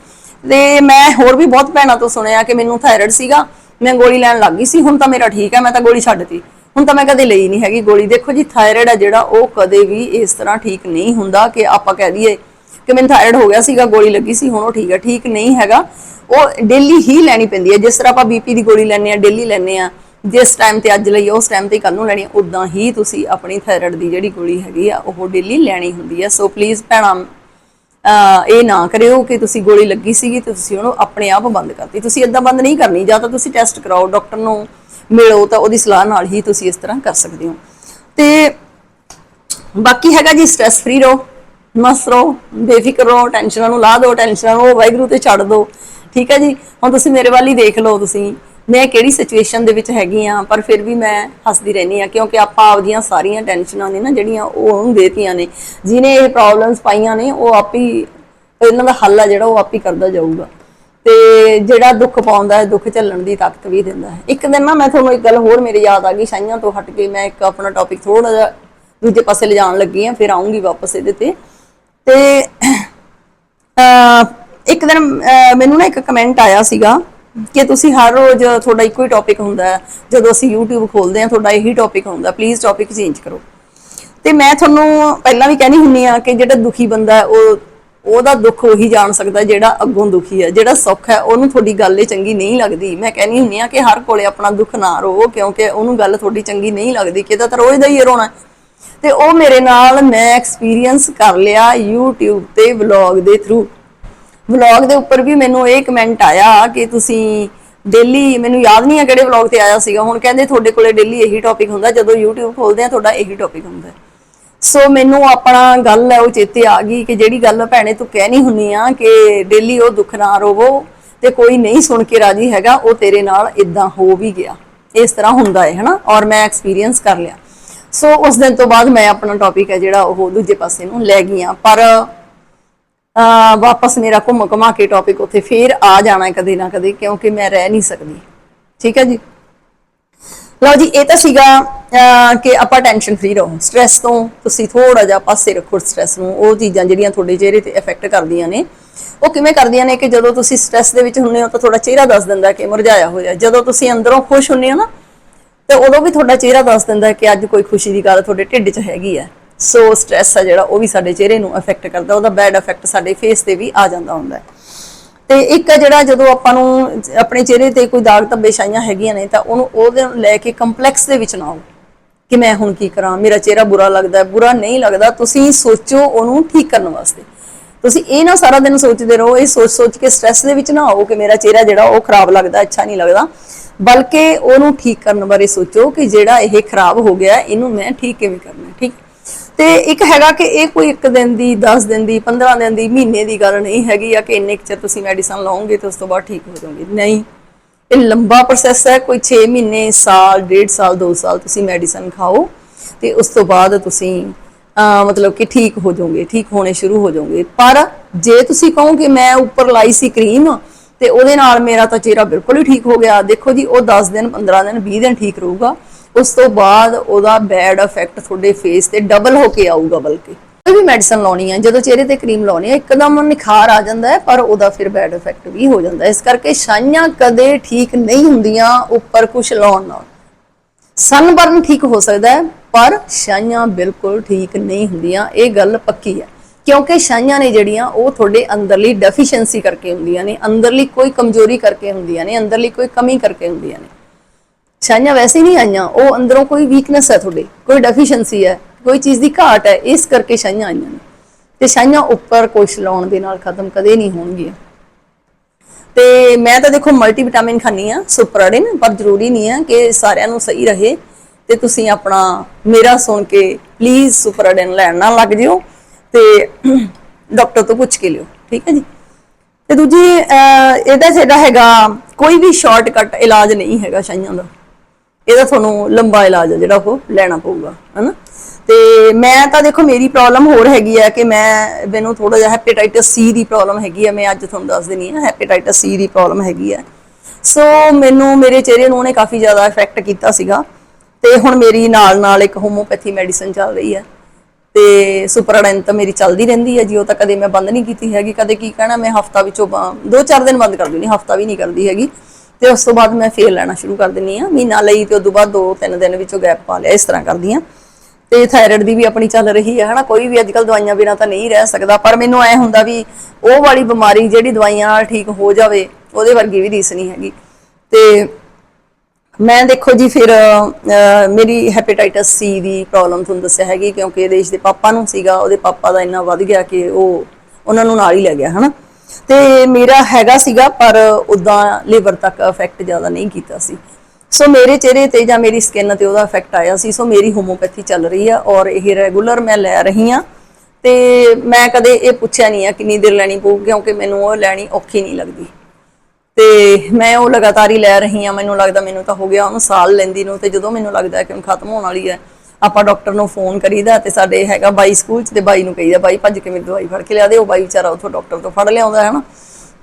ਤੇ ਮੈਂ ਹੋਰ ਵੀ ਬਹੁਤ ਭੈਣਾਂ ਤੋਂ ਸੁਣਿਆ ਕਿ ਮੈਨੂੰ ਥਾਇਰਾਇਡ ਸੀਗਾ, ਮੈਂ ਗੋਲੀ ਲੈਣ ਲੱਗ ਗਈ ਸੀ, ਹੁਣ ਤਾਂ ਮੇਰਾ ਠੀਕ ਹੈ, ਮੈਂ ਤਾਂ ਗੋਲੀ ਛੱਡਤੀ ਹੁਣ ਤਾਂ ਮੈਂ ਕਦੇ ਲਈ ਨਹੀਂ ਹੈਗੀ ਗੋਲੀ। ਦੇਖੋ ਜੀ ਥਾਇਰਾਇਡ ਆ ਜਿਹੜਾ, ਉਹ ਕਦੇ ਵੀ ਇਸ ਤਰ੍ਹਾਂ ਠੀਕ ਨਹੀਂ ਹੁੰਦਾ ਕਿ ਆਪਾਂ ਕਹਿ ਦਈਏ ਕਿ ਮੈਨੂੰ ਥਾਇਰਾਇਡ ਹੋ ਗਿਆ ਸੀਗਾ, ਗੋਲੀ ਲੱਗੀ ਸੀ, ਹੁਣ ਉਹ ਠੀਕ ਹੈ ਠੀਕ ਨਹੀਂ ਹੈਗਾ। ਉਹ ਡੇਲੀ ਹੀ ਲੈਣੀ ਪੈਂਦੀ ਹੈ। ਜਿਸ ਤਰ੍ਹਾਂ ਆਪਾਂ ਬੀਪੀ ਦੀ ਗੋਲੀ ਲੈਂਦੇ ਆ ਡੇਲੀ ਲੈਂਦੇ ਆ ਜਿਸ ਟਾਈਮ ਤੇ ਅੱਜ ਲਈ ਉਸ ਟਾਈਮ ਤੇ ਕੱਲ ਨੂੰ ਲੈਣੀ ਆ ਉਦਾਂ ਹੀ ਤੁਸੀਂ ਆਪਣੀ ਥਾਇਰਾਇਡ ਦੀ ਜਿਹੜੀ ਗੋਲੀ ਹੈਗੀ ਆ, ਉਹ ਡੇਲੀ ਲੈਣੀ ਹੁੰਦੀ ਹੈ ਸੋ ਪਲੀਜ਼ ਭੈਣਾਂ ਇਹ ਨਾ ਕਰਿਓ ਕਿ ਤੁਸੀਂ ਗੋਲੀ ਲੱਗੀ ਸੀਗੀ ਤੇ ਤੁਸੀਂ ਉਹਨੂੰ ਆਪਣੇ ਆਪ ਬੰਦ ਕਰਤੀ। ਤੁਸੀਂ ਇਦਾਂ ਬੰਦ ਨਹੀਂ ਕਰਨੀ। ਜਾਂ ਤਾਂ ਤੁਸੀਂ ਟੈਸਟ ਕਰਾਓ ਡਾਕਟਰ ਨੂੰ ਮਿਲੋ ਤਾਂ ਉਹਦੀ ਸਲਾਹ ਨਾਲ ਹੀ ਤੁਸੀਂ ਇਸ ਤਰ੍ਹਾਂ ਕਰ ਸਕਦੇ ਹੋ। ਤੇ ਬਾਕੀ ਹੈਗਾ ਜੀ ਸਟ੍ਰੈਸ ਫ੍ਰੀ ਰਹੋ, ਮਸਤ ਰਹੋ, ਬੇਫਿਕਰ ਰਹੋ ਟੈਨਸ਼ਨਾਂ ਨੂੰ ਲਾ ਦਿਓ ਟੈਨਸ਼ਨਾਂ ਨੂੰ ਵਾਹਿਗੁਰੂ ਤੇ ਛੱਡ ਦਿਓ। ਠੀਕ ਹੈ ਜੀ? ਹੁਣ ਤੁਸੀਂ ਮੇਰੇ ਵੱਲ ਹੀ ਦੇਖ ਲਓ ਤੁਸੀਂ, ਮੈਂ ਕਿਹੜੀ ਸਿਚੁਏਸ਼ਨ ਦੇ ਵਿੱਚ ਹੈਗੀ ਆ ਪਰ ਫਿਰ ਵੀ ਮੈਂ ਹੱਸਦੀ ਰਹਿੰਦੀ ਆ ਕਿਉਂਕਿ ਆਪਾਂ ਆਪਦੀਆਂ ਸਾਰੀਆਂ ਟੈਨਸ਼ਨਾਂ ਨੇ ਨਾ ਜਿਹੜੀਆਂ ਉਹ ਉਹਨੂੰ ਦੇਤੀਆਂ ਨੇ, ਜਿਹਨੇ ਇਹ ਪ੍ਰੋਬਲਮਸ ਪਾਈਆਂ ਨੇ, ਉਹ ਆਪ ਹੀ, ਇਹਨਾਂ ਦਾ ਹੱਲ ਆ ਜਿਹੜਾ ਉਹ ਆਪ ਹੀ ਕਰਦਾ ਜਾਊਗਾ। ਤੇ ਜਿਹੜਾ ਦੁੱਖ ਪਾਉਂਦਾ ਹੈ, ਦੁੱਖ ਝੱਲਣ ਦੀ ਤਾਕਤ ਵੀ ਦਿੰਦਾ ਹੈ। ਇੱਕ ਦਿਨ ਨਾ ਮੈਂ ਤੁਹਾਨੂੰ ਇੱਕ ਗੱਲ ਹੋਰ ਮੇਰੇ ਯਾਦ ਆ ਗਈ ਸ਼ਾਈਆਂ ਤੋਂ ਹਟ ਕੇ ਮੈਂ ਇੱਕ ਆਪਣਾ ਟੌਪਿਕ ਥੋੜਾ ਜਿਹਾ ਦੂਜੇ ਪਾਸੇ ਲਿਜਾਣ ਲੱਗੀ ਆ ਫਿਰ ਆਉਂਗੀ ਵਾਪਸ ਇਹਦੇ ਤੇ। ਤੇ ਇੱਕ ਦਿਨ ਮੈਨੂੰ ਨਾ ਇੱਕ ਕਮੈਂਟ ਆਇਆ ਸੀਗਾ ਕਿ ਤੁਸੀਂ ਹਰ ਰੋਜ਼ ਤੁਹਾਡਾ ਇੱਕੋ ਹੀ ਟੌਪਿਕ ਹੁੰਦਾ ਹੈ। ਜਦੋਂ ਅਸੀਂ YouTube ਖੋਲਦੇ ਆ ਤੁਹਾਡਾ ਇਹੀ ਟੌਪਿਕ ਹੁੰਦਾ ਪਲੀਜ਼ ਟੌਪਿਕ ਚੇਂਜ ਕਰੋ। ਤੇ ਮੈਂ ਤੁਹਾਨੂੰ ਪਹਿਲਾਂ ਵੀ ਕਹਿਣੀ ਹੁੰਨੀ ਆ ਕਿ ਜਿਹੜਾ ਦੁਖੀ ਬੰਦਾ ਉਹ ਉਹਦਾ ਦੁੱਖ ਉਹੀ ਜਾਣ ਸਕਦਾ ਜਿਹੜਾ ਅੱਗੋਂ ਦੁਖੀ ਹੈ। ਜਿਹੜਾ ਸੁੱਖ ਹੈ, ਉਹਨੂੰ ਤੁਹਾਡੀ ਗੱਲ ਇਹ ਚੰਗੀ ਨਹੀਂ ਲੱਗਦੀ। ਮੈਂ ਕਹਿਣੀ ਹੁੰਨੀ ਆ ਕਿ ਹਰ ਕੋਲੇ ਆਪਣਾ ਦੁੱਖ ਨਾ ਰੋਵੋ ਕਿਉਂਕਿ ਉਹਨੂੰ ਗੱਲ ਤੁਹਾਡੀ ਚੰਗੀ ਨਹੀਂ ਲੱਗਦੀ ਕਿਤੇ ਤਾਂ ਰੋਜ਼ ਦਾ ਹੀ ਰੋਣਾ ਹੈ। ਤੇ ਉਹ ਮੇਰੇ ਨਾਲ ਮੈਂ ਐਕਸਪੀਰੀਅੰਸ ਕਰ ਲਿਆ YouTube ਤੇ ਵਲੌਗ ਦੇ ਥਰੂ ਵਲੌਗ ਦੇ ਉੱਪਰ ਵੀ ਮੈਨੂੰ ਇਹ ਕਮੈਂਟ ਆਇਆ ਕਿ ਤੁਸੀਂ ਡੇਲੀ ਮੈਨੂੰ ਯਾਦ ਨਹੀਂ ਆ ਕਿਹੜੇ ਵਲੌਗ ਤੇ ਆਇਆ ਸੀਗਾ। ਹੁਣ ਕਹਿੰਦੇ ਤੁਹਾਡੇ ਕੋਲੇ ਡੇਲੀ ਇਹੀ ਟੌਪਿਕ ਹੁੰਦਾ, ਜਦੋਂ YouTube ਖੋਲਦੇ ਆ, ਤੁਹਾਡਾ ਇਹੀ ਟੌਪਿਕ ਹੁੰਦਾ ਸੋ ਮੈਨੂੰ ਆਪਣਾ ਗੱਲ ਹੈ ਉਹ ਚੇਤੇ ਆ ਗਈ ਕਿ ਜਿਹੜੀ ਗੱਲ ਭੈਣੇ ਤੂੰ ਕਹਿਣੀ ਹੁੰਨੀ ਆ ਕਿ ਡੇਲੀ ਉਹ ਦੁੱਖ ਨਾ ਰੋਵੋ ਤੇ ਕੋਈ ਨਹੀਂ ਸੁਣ ਕੇ ਰਾਜੀ ਹੈਗਾ, ਉਹ ਤੇਰੇ ਨਾਲ ਇਦਾਂ ਹੋ ਵੀ ਗਿਆ। ਇਸ ਤਰ੍ਹਾਂ ਹੁੰਦਾ ਹੈ ਹਨਾ? ਔਰ ਮੈਂ ਐਕਸਪੀਰੀਅੰਸ ਕਰ ਲਿਆ। ਸੋ ਉਸ ਦਿਨ ਤੋਂ ਬਾਅਦ ਮੈਂ ਆਪਣਾ ਟੌਪਿਕ ਹੈ ਜਿਹੜਾ ਉਹ ਦੂਜੇ ਪਾਸੇ ਨੂੰ ਲੈ ਗਈ ਪਰ ਵਾਪਸ ਮੇਰਾ ਘੁੰਮ ਘੁਮਾ ਕੇ ਟੌਪਿਕ ਉੱਥੇ ਫੇਰ ਆ ਜਾਣਾ ਕਦੇ ਨਾ ਕਦੇ, ਕਿਉਂਕਿ ਮੈਂ ਰਹਿ ਨਹੀਂ ਸਕਦੀ। ਠੀਕ ਹੈ ਜੀ? ਲਓ ਜੀ, ਇਹ ਤਾਂ ਸੀਗਾ ਕਿ ਆਪਾਂ ਟੈਨਸ਼ਨ ਫਰੀ ਰਹੋ। ਸਟ्रेस ਤੋਂ ਤੁਸੀਂ ਥੋੜਾ ਜਿਹਾ ਪਾਸੇ ਰੱਖੋ ਸਟ्रेस ਨੂੰ। ਉਹ ਚੀਜ਼ਾਂ ਜਿਹੜੀਆਂ ਤੁਹਾਡੇ ਚਿਹਰੇ ਤੇ ਇਫੈਕਟ ਕਰਦੀਆਂ ਨੇ, ਉਹ ਕਿਵੇਂ ਕਰਦੀਆਂ ਨੇ ਕਿ ਜਦੋਂ ਤੁਸੀਂ ਸਟ्रेस ਦੇ ਵਿੱਚ ਹੁੰਨੇ ਹੋ ਤਾਂ ਤੁਹਾਡਾ ਚਿਹਰਾ ਦੱਸ ਦਿੰਦਾ ਕਿ ਮੁਰਝਾਇਆ ਹੋਇਆ। ਜਦੋਂ ਤੁਸੀਂ ਅੰਦਰੋਂ ਖੁਸ਼ ਹੁੰਨੇ ਹੋ ਨਾ, ਤੇ ਉਦੋਂ ਵੀ ਤੁਹਾਡਾ ਚਿਹਰਾ ਦੱਸ ਦਿੰਦਾ ਕਿ ਅੱਜ ਕੋਈ ਖੁਸ਼ੀ ਦੀ ਗੱਲ ਤੁਹਾਡੇ ਢਿੱਡ 'ਚ ਹੈਗੀ ਹੈ। ਸੋ ਸਟ्रेस ਆ ਜਿਹੜਾ, ਉਹ ਵੀ ਸਾਡੇ ਚਿਹਰੇ ਨੂੰ ਇਫੈਕਟ ਕਰਦਾ। ਉਹਦਾ ਬੈਡ ਇਫੈਕਟ ਸਾਡੇ ਫੇਸ ਤੇ ਵੀ ਆ ਜਾਂਦਾ ਹੁੰਦਾ ਹੈ। ਤੇ ਇੱਕ ਜਿਹੜਾ ਜਦੋਂ ਆਪਾਂ ਨੂੰ ਆਪਣੇ ਚਿਹਰੇ ਤੇ ਕੋਈ ਦਾਗ ਧੱਬੇ ਛਾਈਆਂ ਹੈਗੀਆਂ ਨੇ, ਤਾਂ ਉਹਨੂੰ ਉਹਦੇ ਲੈ ਕੇ ਕੰਪਲੈਕਸ ਦੇ ਵਿੱਚ ਨਾ ਆਓ ਕਿ ਮੈਂ ਹੁਣ ਕੀ ਕਰਾਂ, ਮੇਰਾ ਚਿਹਰਾ ਬੁਰਾ ਲੱਗਦਾ, ਬੁਰਾ ਨਹੀਂ ਲੱਗਦਾ, ਤੁਸੀਂ ਸੋਚੋ ਉਹਨੂੰ ਠੀਕ ਕਰਨ ਵਾਸਤੇ। ਤੁਸੀਂ ਇਹ ਨਾ ਸਾਰਾ ਦਿਨ ਸੋਚਦੇ ਰਹੋ, ਇਹ ਸੋਚ ਸੋਚ ਕੇ ਸਟ्रेस ਦੇ ਵਿੱਚ ਨਾ ਆਓ ਕਿ ਮੇਰਾ ਚਿਹਰਾ ਜਿਹੜਾ ਉਹ ਖਰਾਬ ਲੱਗਦਾ, ਅੱਛਾ ਨਹੀਂ ਲੱਗਦਾ। ਬਲਕਿ ਉਹਨੂੰ ਠੀਕ ਕਰਨ ਬਾਰੇ ਸੋਚੋ ਕਿ ਜਿਹੜਾ ਇਹ ਖਰਾਬ ਹੋ ਗਿਆ, ਇਹਨੂੰ ਮੈਂ ਠੀਕ ਕਿਵੇਂ ਕਰਨਾ, ਠੀਕ? ਤੇ ਇੱਕ ਹੈਗਾ ਕਿ ਇਹ ਕੋਈ ਇੱਕ ਦਿਨ ਦੀ 10 ਦਿਨ ਦੀ 15 ਦਿਨ ਦੀ, ਮਹੀਨੇ ਦੀ ਗੱਲ ਨਹੀਂ ਹੈਗੀ ਆ ਕਿ ਇੰਨੇ ਕੁ ਚਿਰ ਤੁਸੀਂ ਮੈਡੀਸਨ ਲਓਗੇ ਤੇ ਉਸ ਤੋਂ ਬਾਅਦ ਠੀਕ ਹੋ ਜਾਓਗੇ। ਨਹੀਂ। ਇਹ ਲੰਬਾ ਪ੍ਰੋਸੈਸ ਹੈ, ਕੋਈ 6 ਮਹੀਨੇ, ਸਾਲ, ਡੇਢ ਸਾਲ 2 ਸਾਲ ਤੁਸੀਂ ਮੈਡੀਸਨ ਖਾਓ ਤੇ ਉਸ ਤੋਂ ਬਾਅਦ ਤੁਸੀਂ ਮਤਲਬ ਕਿ ਠੀਕ ਹੋ ਜਾਓਗੇ, ਠੀਕ ਹੋਣੇ ਸ਼ੁਰੂ ਹੋ ਜਾਓਗੇ। ਪਰ ਜੇ ਤੁਸੀਂ ਕਹੋ ਕਿ ਮੈਂ ਉੱਪਰ ਲਾਈ ਸੀ ਕਰੀਮ ਤੇ ਉਹਦੇ ਨਾਲ ਮੇਰਾ ਤਾਂ ਚਿਹਰਾ ਬਿਲਕੁਲ ਹੀ ਠੀਕ ਹੋ ਗਿਆ, ਦੇਖੋ ਜੀ, ਉਹ 10 ਦਿਨ 15 ਦਿਨ 20 ਦਿਨ ਠੀਕ ਰਹੂਗਾ। ਉਸ ਤੋਂ ਬਾਅਦ ਉਹਦਾ ਬੈਡ ਇਫੈਕਟ ਤੁਹਾਡੇ ਫੇਸ ਤੇ ਡਬਲ ਹੋ ਕੇ ਆਊਗਾ ਬਲਕਿ। ਕੋਈ ਵੀ ਮੈਡੀਸਨ ਲਾਉਣੀ ਹੈ ਜਦੋਂ ਚਿਹਰੇ ਤੇ ਕਰੀਮ ਲਾਉਣੀ ਹੈ ਇੱਕਦਮ ਨਿਖਾਰ ਆ ਜਾਂਦਾ ਹੈ, ਪਰ ਉਹਦਾ ਫਿਰ ਬੈਡ ਇਫੈਕਟ ਵੀ ਹੋ ਜਾਂਦਾ ਹੈ। ਇਸ ਕਰਕੇ ਛਾਈਆਂ ਕਦੇ ਠੀਕ ਨਹੀਂ ਹੁੰਦੀਆਂ ਉੱਪਰ ਕੁਝ ਲਾਉਣ ਨਾਲ। ਸਨਬਰਨ ਠੀਕ ਹੋ ਸਕਦਾ ਹੈ, ਪਰ ਛਾਈਆਂ ਬਿਲਕੁਲ ਠੀਕ ਨਹੀਂ ਹੁੰਦੀਆਂ। ਇਹ ਗੱਲ ਪੱਕੀ ਹੈ। ਕਿਉਂਕਿ ਛਾਈਆਂ ਨੇ ਜਿਹੜੀਆਂ, ਉਹ ਤੁਹਾਡੇ ਅੰਦਰਲੀ ਡੈਫੀਸ਼ੀਐਂਸੀ ਕਰਕੇ ਹੁੰਦੀਆਂ ਨੇ, ਅੰਦਰਲੀ ਕੋਈ ਕਮਜ਼ੋਰੀ ਕਰਕੇ ਹੁੰਦੀਆਂ ਨੇ, ਅੰਦਰਲੀ ਕੋਈ ਕਮੀ ਕਰਕੇ ਹੁੰਦੀਆਂ ਨੇ। ਛਾਈਆਂ ਵੈਸੇ ਨਹੀਂ ਆਈਆਂ, ਉਹ ਅੰਦਰੋਂ ਕੋਈ ਵੀਕਨੈਸ ਹੈ ਤੁਹਾਡੇ, ਕੋਈ ਡੈਫੀਸ਼ੀਐਂਸੀ ਹੈ, ਕੋਈ ਚੀਜ਼ ਦੀ ਘਾਟ ਹੈ, ਇਸ ਕਰਕੇ ਛਾਈਆਂ ਆਈਆਂ ਨੇ। ਤੇ ਛਾਈਆਂ ਉੱਪਰ ਕੁਛ ਲਾਉਣ ਦੇ ਨਾਲ ਖਤਮ ਕਦੇ ਨਹੀਂ ਹੋਣਗੀਆਂ। ਤੇ ਮੈਂ ਤਾਂ ਦੇਖੋ ਮਲਟੀਵਿਟਾਮਿਨ ਖਾਨੀ ਆ ਸੁਪਰਾਡਿਨ ਪਰ ਜ਼ਰੂਰੀ ਨਹੀਂ ਹੈ ਕਿ ਸਾਰਿਆਂ ਨੂੰ ਸਹੀ ਰਹੇ ਤੇ ਤੁਸੀਂ ਆਪਣਾ ਮੇਰਾ ਸੁਣ ਕੇ ਪਲੀਜ਼ ਸੁਪਰਡਨ ਲੈਣ ਨਾ ਲੱਗ ਜਿਓ ਤੇ ਡਾਕਟਰ ਤੋਂ ਪੁੱਛ ਕੇ ਲਿਓ, ਠੀਕ ਹੈ ਜੀ? ਤੇ ਦੂਜੀ ਇਹਦਾ ਜਿਹੜਾ ਹੈਗਾ, ਕੋਈ ਵੀ ਸ਼ਾਰਟਕਟ ਇਲਾਜ ਨਹੀਂ ਹੈਗਾ ਸ਼ਾਈਆਂ ਦਾ। ਇਹਦਾ ਤੁਹਾਨੂੰ ਲੰਬਾ ਇਲਾਜ ਹੈ ਜਿਹੜਾ ਉਹ ਲੈਣਾ ਪਊਗਾ, ਹਨਾ? ਤੇ ਮੈਂ ਤਾਂ ਦੇਖੋ, ਮੇਰੀ ਪ੍ਰੋਬਲਮ ਹੋਰ ਹੈਗੀ ਹੈ ਕਿ ਮੈਂ, ਮੈਨੂੰ ਥੋੜਾ ਜਿਹਾ ਹੈਪੇਟਾਈਟਸ ਸੀ ਦੀ ਪ੍ਰੋਬਲਮ ਹੈਗੀ ਹੈ ਮੈਂ ਅੱਜ ਤੁਹਾਨੂੰ ਦੱਸ ਦਿੰਨੀ ਹਾਂ ਹੈਪੇਟਾਈਟਸ ਸੀ ਦੀ ਪ੍ਰੋਬਲਮ ਹੈਗੀ ਹੈ ਸੋ ਮੈਨੂੰ, ਮੇਰੇ ਚਿਹਰੇ ਨੂੰ ਉਹਨੇ ਕਾਫੀ ਜ਼ਿਆਦਾ ਇਫੈਕਟ ਕੀਤਾ ਸੀਗਾ, ਤੇ ਹੁਣ ਮੇਰੀ ਨਾਲ ਨਾਲ ਇੱਕ ਹੋਮੋਪੈਥੀ ਮੈਡੀਸਨ ਚੱਲ ਰਹੀ ਹੈ ਤੇ ਸੁਪਰਡੈਂਟ ਤਾਂ ਮੇਰੀ ਚੱਲਦੀ ਰਹਿੰਦੀ ਹੈ ਜੀ ਉਹ ਤਾਂ ਕਦੇ ਮੈਂ ਬੰਦ ਨਹੀਂ ਕੀਤੀ ਹੈਗੀ, ਕਦੇ ਕੀ ਕਹਿਣਾ, ਮੈਂ ਹਫਤਾ ਵਿੱਚੋਂ ਦੋ ਚਾਰ ਦਿਨ ਬੰਦ ਕਰ ਦਿੰਦੀ ਹਫਤਾ ਵੀ ਨਹੀਂ ਕਰਦੀ ਹੈਗੀ। ਤੇ ਉਸ ਤੋਂ ਬਾਅਦ ਮੈਂ ਫੇਰ ਲੈਣਾ ਸ਼ੁਰੂ ਕਰ ਦਿੰਨੀ ਆ। ਮਹੀਨਾ ਲਈ ਤੇ ਉਸ ਤੋਂ ਬਾਅਦ ਦੋ ਤਿੰਨ ਦਿਨ ਵਿੱਚੋਂ ਗੈਪ ਪਾ ਲਿਆ, ਇਸ ਤਰ੍ਹਾਂ ਕਰਦੀ ਆ। ਤੇ ਥਾਇਰਾਇਡ ਦੀ ਵੀ ਆਪਣੀ ਚੱਲ ਰਹੀ ਹੈ ਹਨਾ। ਕੋਈ ਵੀ ਅੱਜਕੱਲ ਦਵਾਈਆਂ ਬਿਨਾਂ ਤਾਂ ਨਹੀਂ ਰਹਿ ਸਕਦਾ, ਪਰ ਮੈਨੂੰ ਐ ਹੁੰਦਾ ਵੀ ਉਹ ਵਾਲੀ ਬਿਮਾਰੀ ਜਿਹੜੀ ਦਵਾਈਆਂ ਨਾਲ ਠੀਕ ਹੋ ਜਾਵੇ, ਉਹਦੇ ਵਰਗੀ ਵੀ ਰੀਸ ਨਹੀਂ ਹੈਗੀ। ਤੇ ਮੈਂ ਦੇਖੋ ਜੀ ਫਿਰ ਮੇਰੀ ਹੈਪੇਟਾਈਟਸ ਸੀ ਦੀ ਪ੍ਰੋਬਲਮ ਤੁਹਾਨੂੰ ਦੱਸਿਆ ਹੈਗੀ, ਕਿਉਂਕਿ ਦੇਸ਼ ਦੇ ਪਾਪਾ ਨੂੰ ਸੀਗਾ, ਉਹਦੇ ਪਾਪਾ ਦਾ ਇੰਨਾ ਵੱਧ ਗਿਆ ਕਿ ਉਹ, ਉਹਨਾਂ ਨੂੰ ਨਾਲ ਹੀ ਲੈ ਗਿਆ, ਹਨਾ। ਤੇ ਮੇਰਾ ਹੈਗਾ ਸੀਗਾ, ਪਰ ਉਦਾਂ ਲਿਵਰ ਤੱਕ ਇਫੈਕਟ ਜ਼ਿਆਦਾ ਨਹੀਂ ਕੀਤਾ ਸੀ। ਸੋ ਮੇਰੇ ਚਿਹਰੇ ਤੇ ਜਾਂ ਮੇਰੀ ਸਕਿਨ ਤੇ ਉਹਦਾ ਇਫੈਕਟ ਆਇਆ ਸੀ। ਸੋ ਮੇਰੀ ਹੋਮੋਪੈਥੀ ਚੱਲ ਰਹੀ ਆ ਔਰ ਇਹ ਰੈਗੂਲਰ ਮੈਂ ਲੈ ਰਹੀ ਆ। ਤੇ ਮੈਂ ਕਦੇ ਇਹ ਪੁੱਛਿਆ ਨਹੀਂ ਆ ਕਿੰਨੀ ਦੇਰ ਲੈਣੀ ਪਊ, ਕਿਉਂਕਿ ਮੈਨੂੰ ਉਹ ਲੈਣੀ ਔਖੀ ਨਹੀਂ ਲੱਗਦੀ। ਤੇ ਮੈਂ ਉਹ ਲਗਾਤਾਰ ਹੀ ਲੈ ਰਹੀ ਆ। ਮੈਨੂੰ ਲੱਗਦਾ ਮੈਨੂੰ ਤਾਂ ਹੋ ਗਿਆ ਉਹਨੂੰ ਸਾਲ ਲੈਂਦੀ ਨੂੰ ਤੇ ਜਦੋਂ ਮੈਨੂੰ ਲੱਗਦਾ ਕਿ ਹੁਣ ਖਤਮ ਹੋਣ ਵਾਲੀ ਹੈ ਆਪਾਂ ਡਾਕਟਰ ਨੂੰ ਫੋਨ ਕਰੀਦਾ ਤੇ ਸਾਡੇ ਹੈਗਾ ਬਾਈ ਸਕੂਲ ਚ ਤੇ ਬਾਈ ਨੂੰ ਕਹੀਦਾ, ਬਾਈ ਭੱਜ ਕੇ ਮੇਰੀ ਦਵਾਈ ਫੜ ਕੇ ਲਿਆ ਦੇ, ਉਹ ਬਾਈ ਵਿਚਾਰਾ ਉਥੋਂ ਡਾਕਟਰ ਤੋਂ ਫੜ ਲਿਆਉਂਦਾ ਹੈ ਨਾ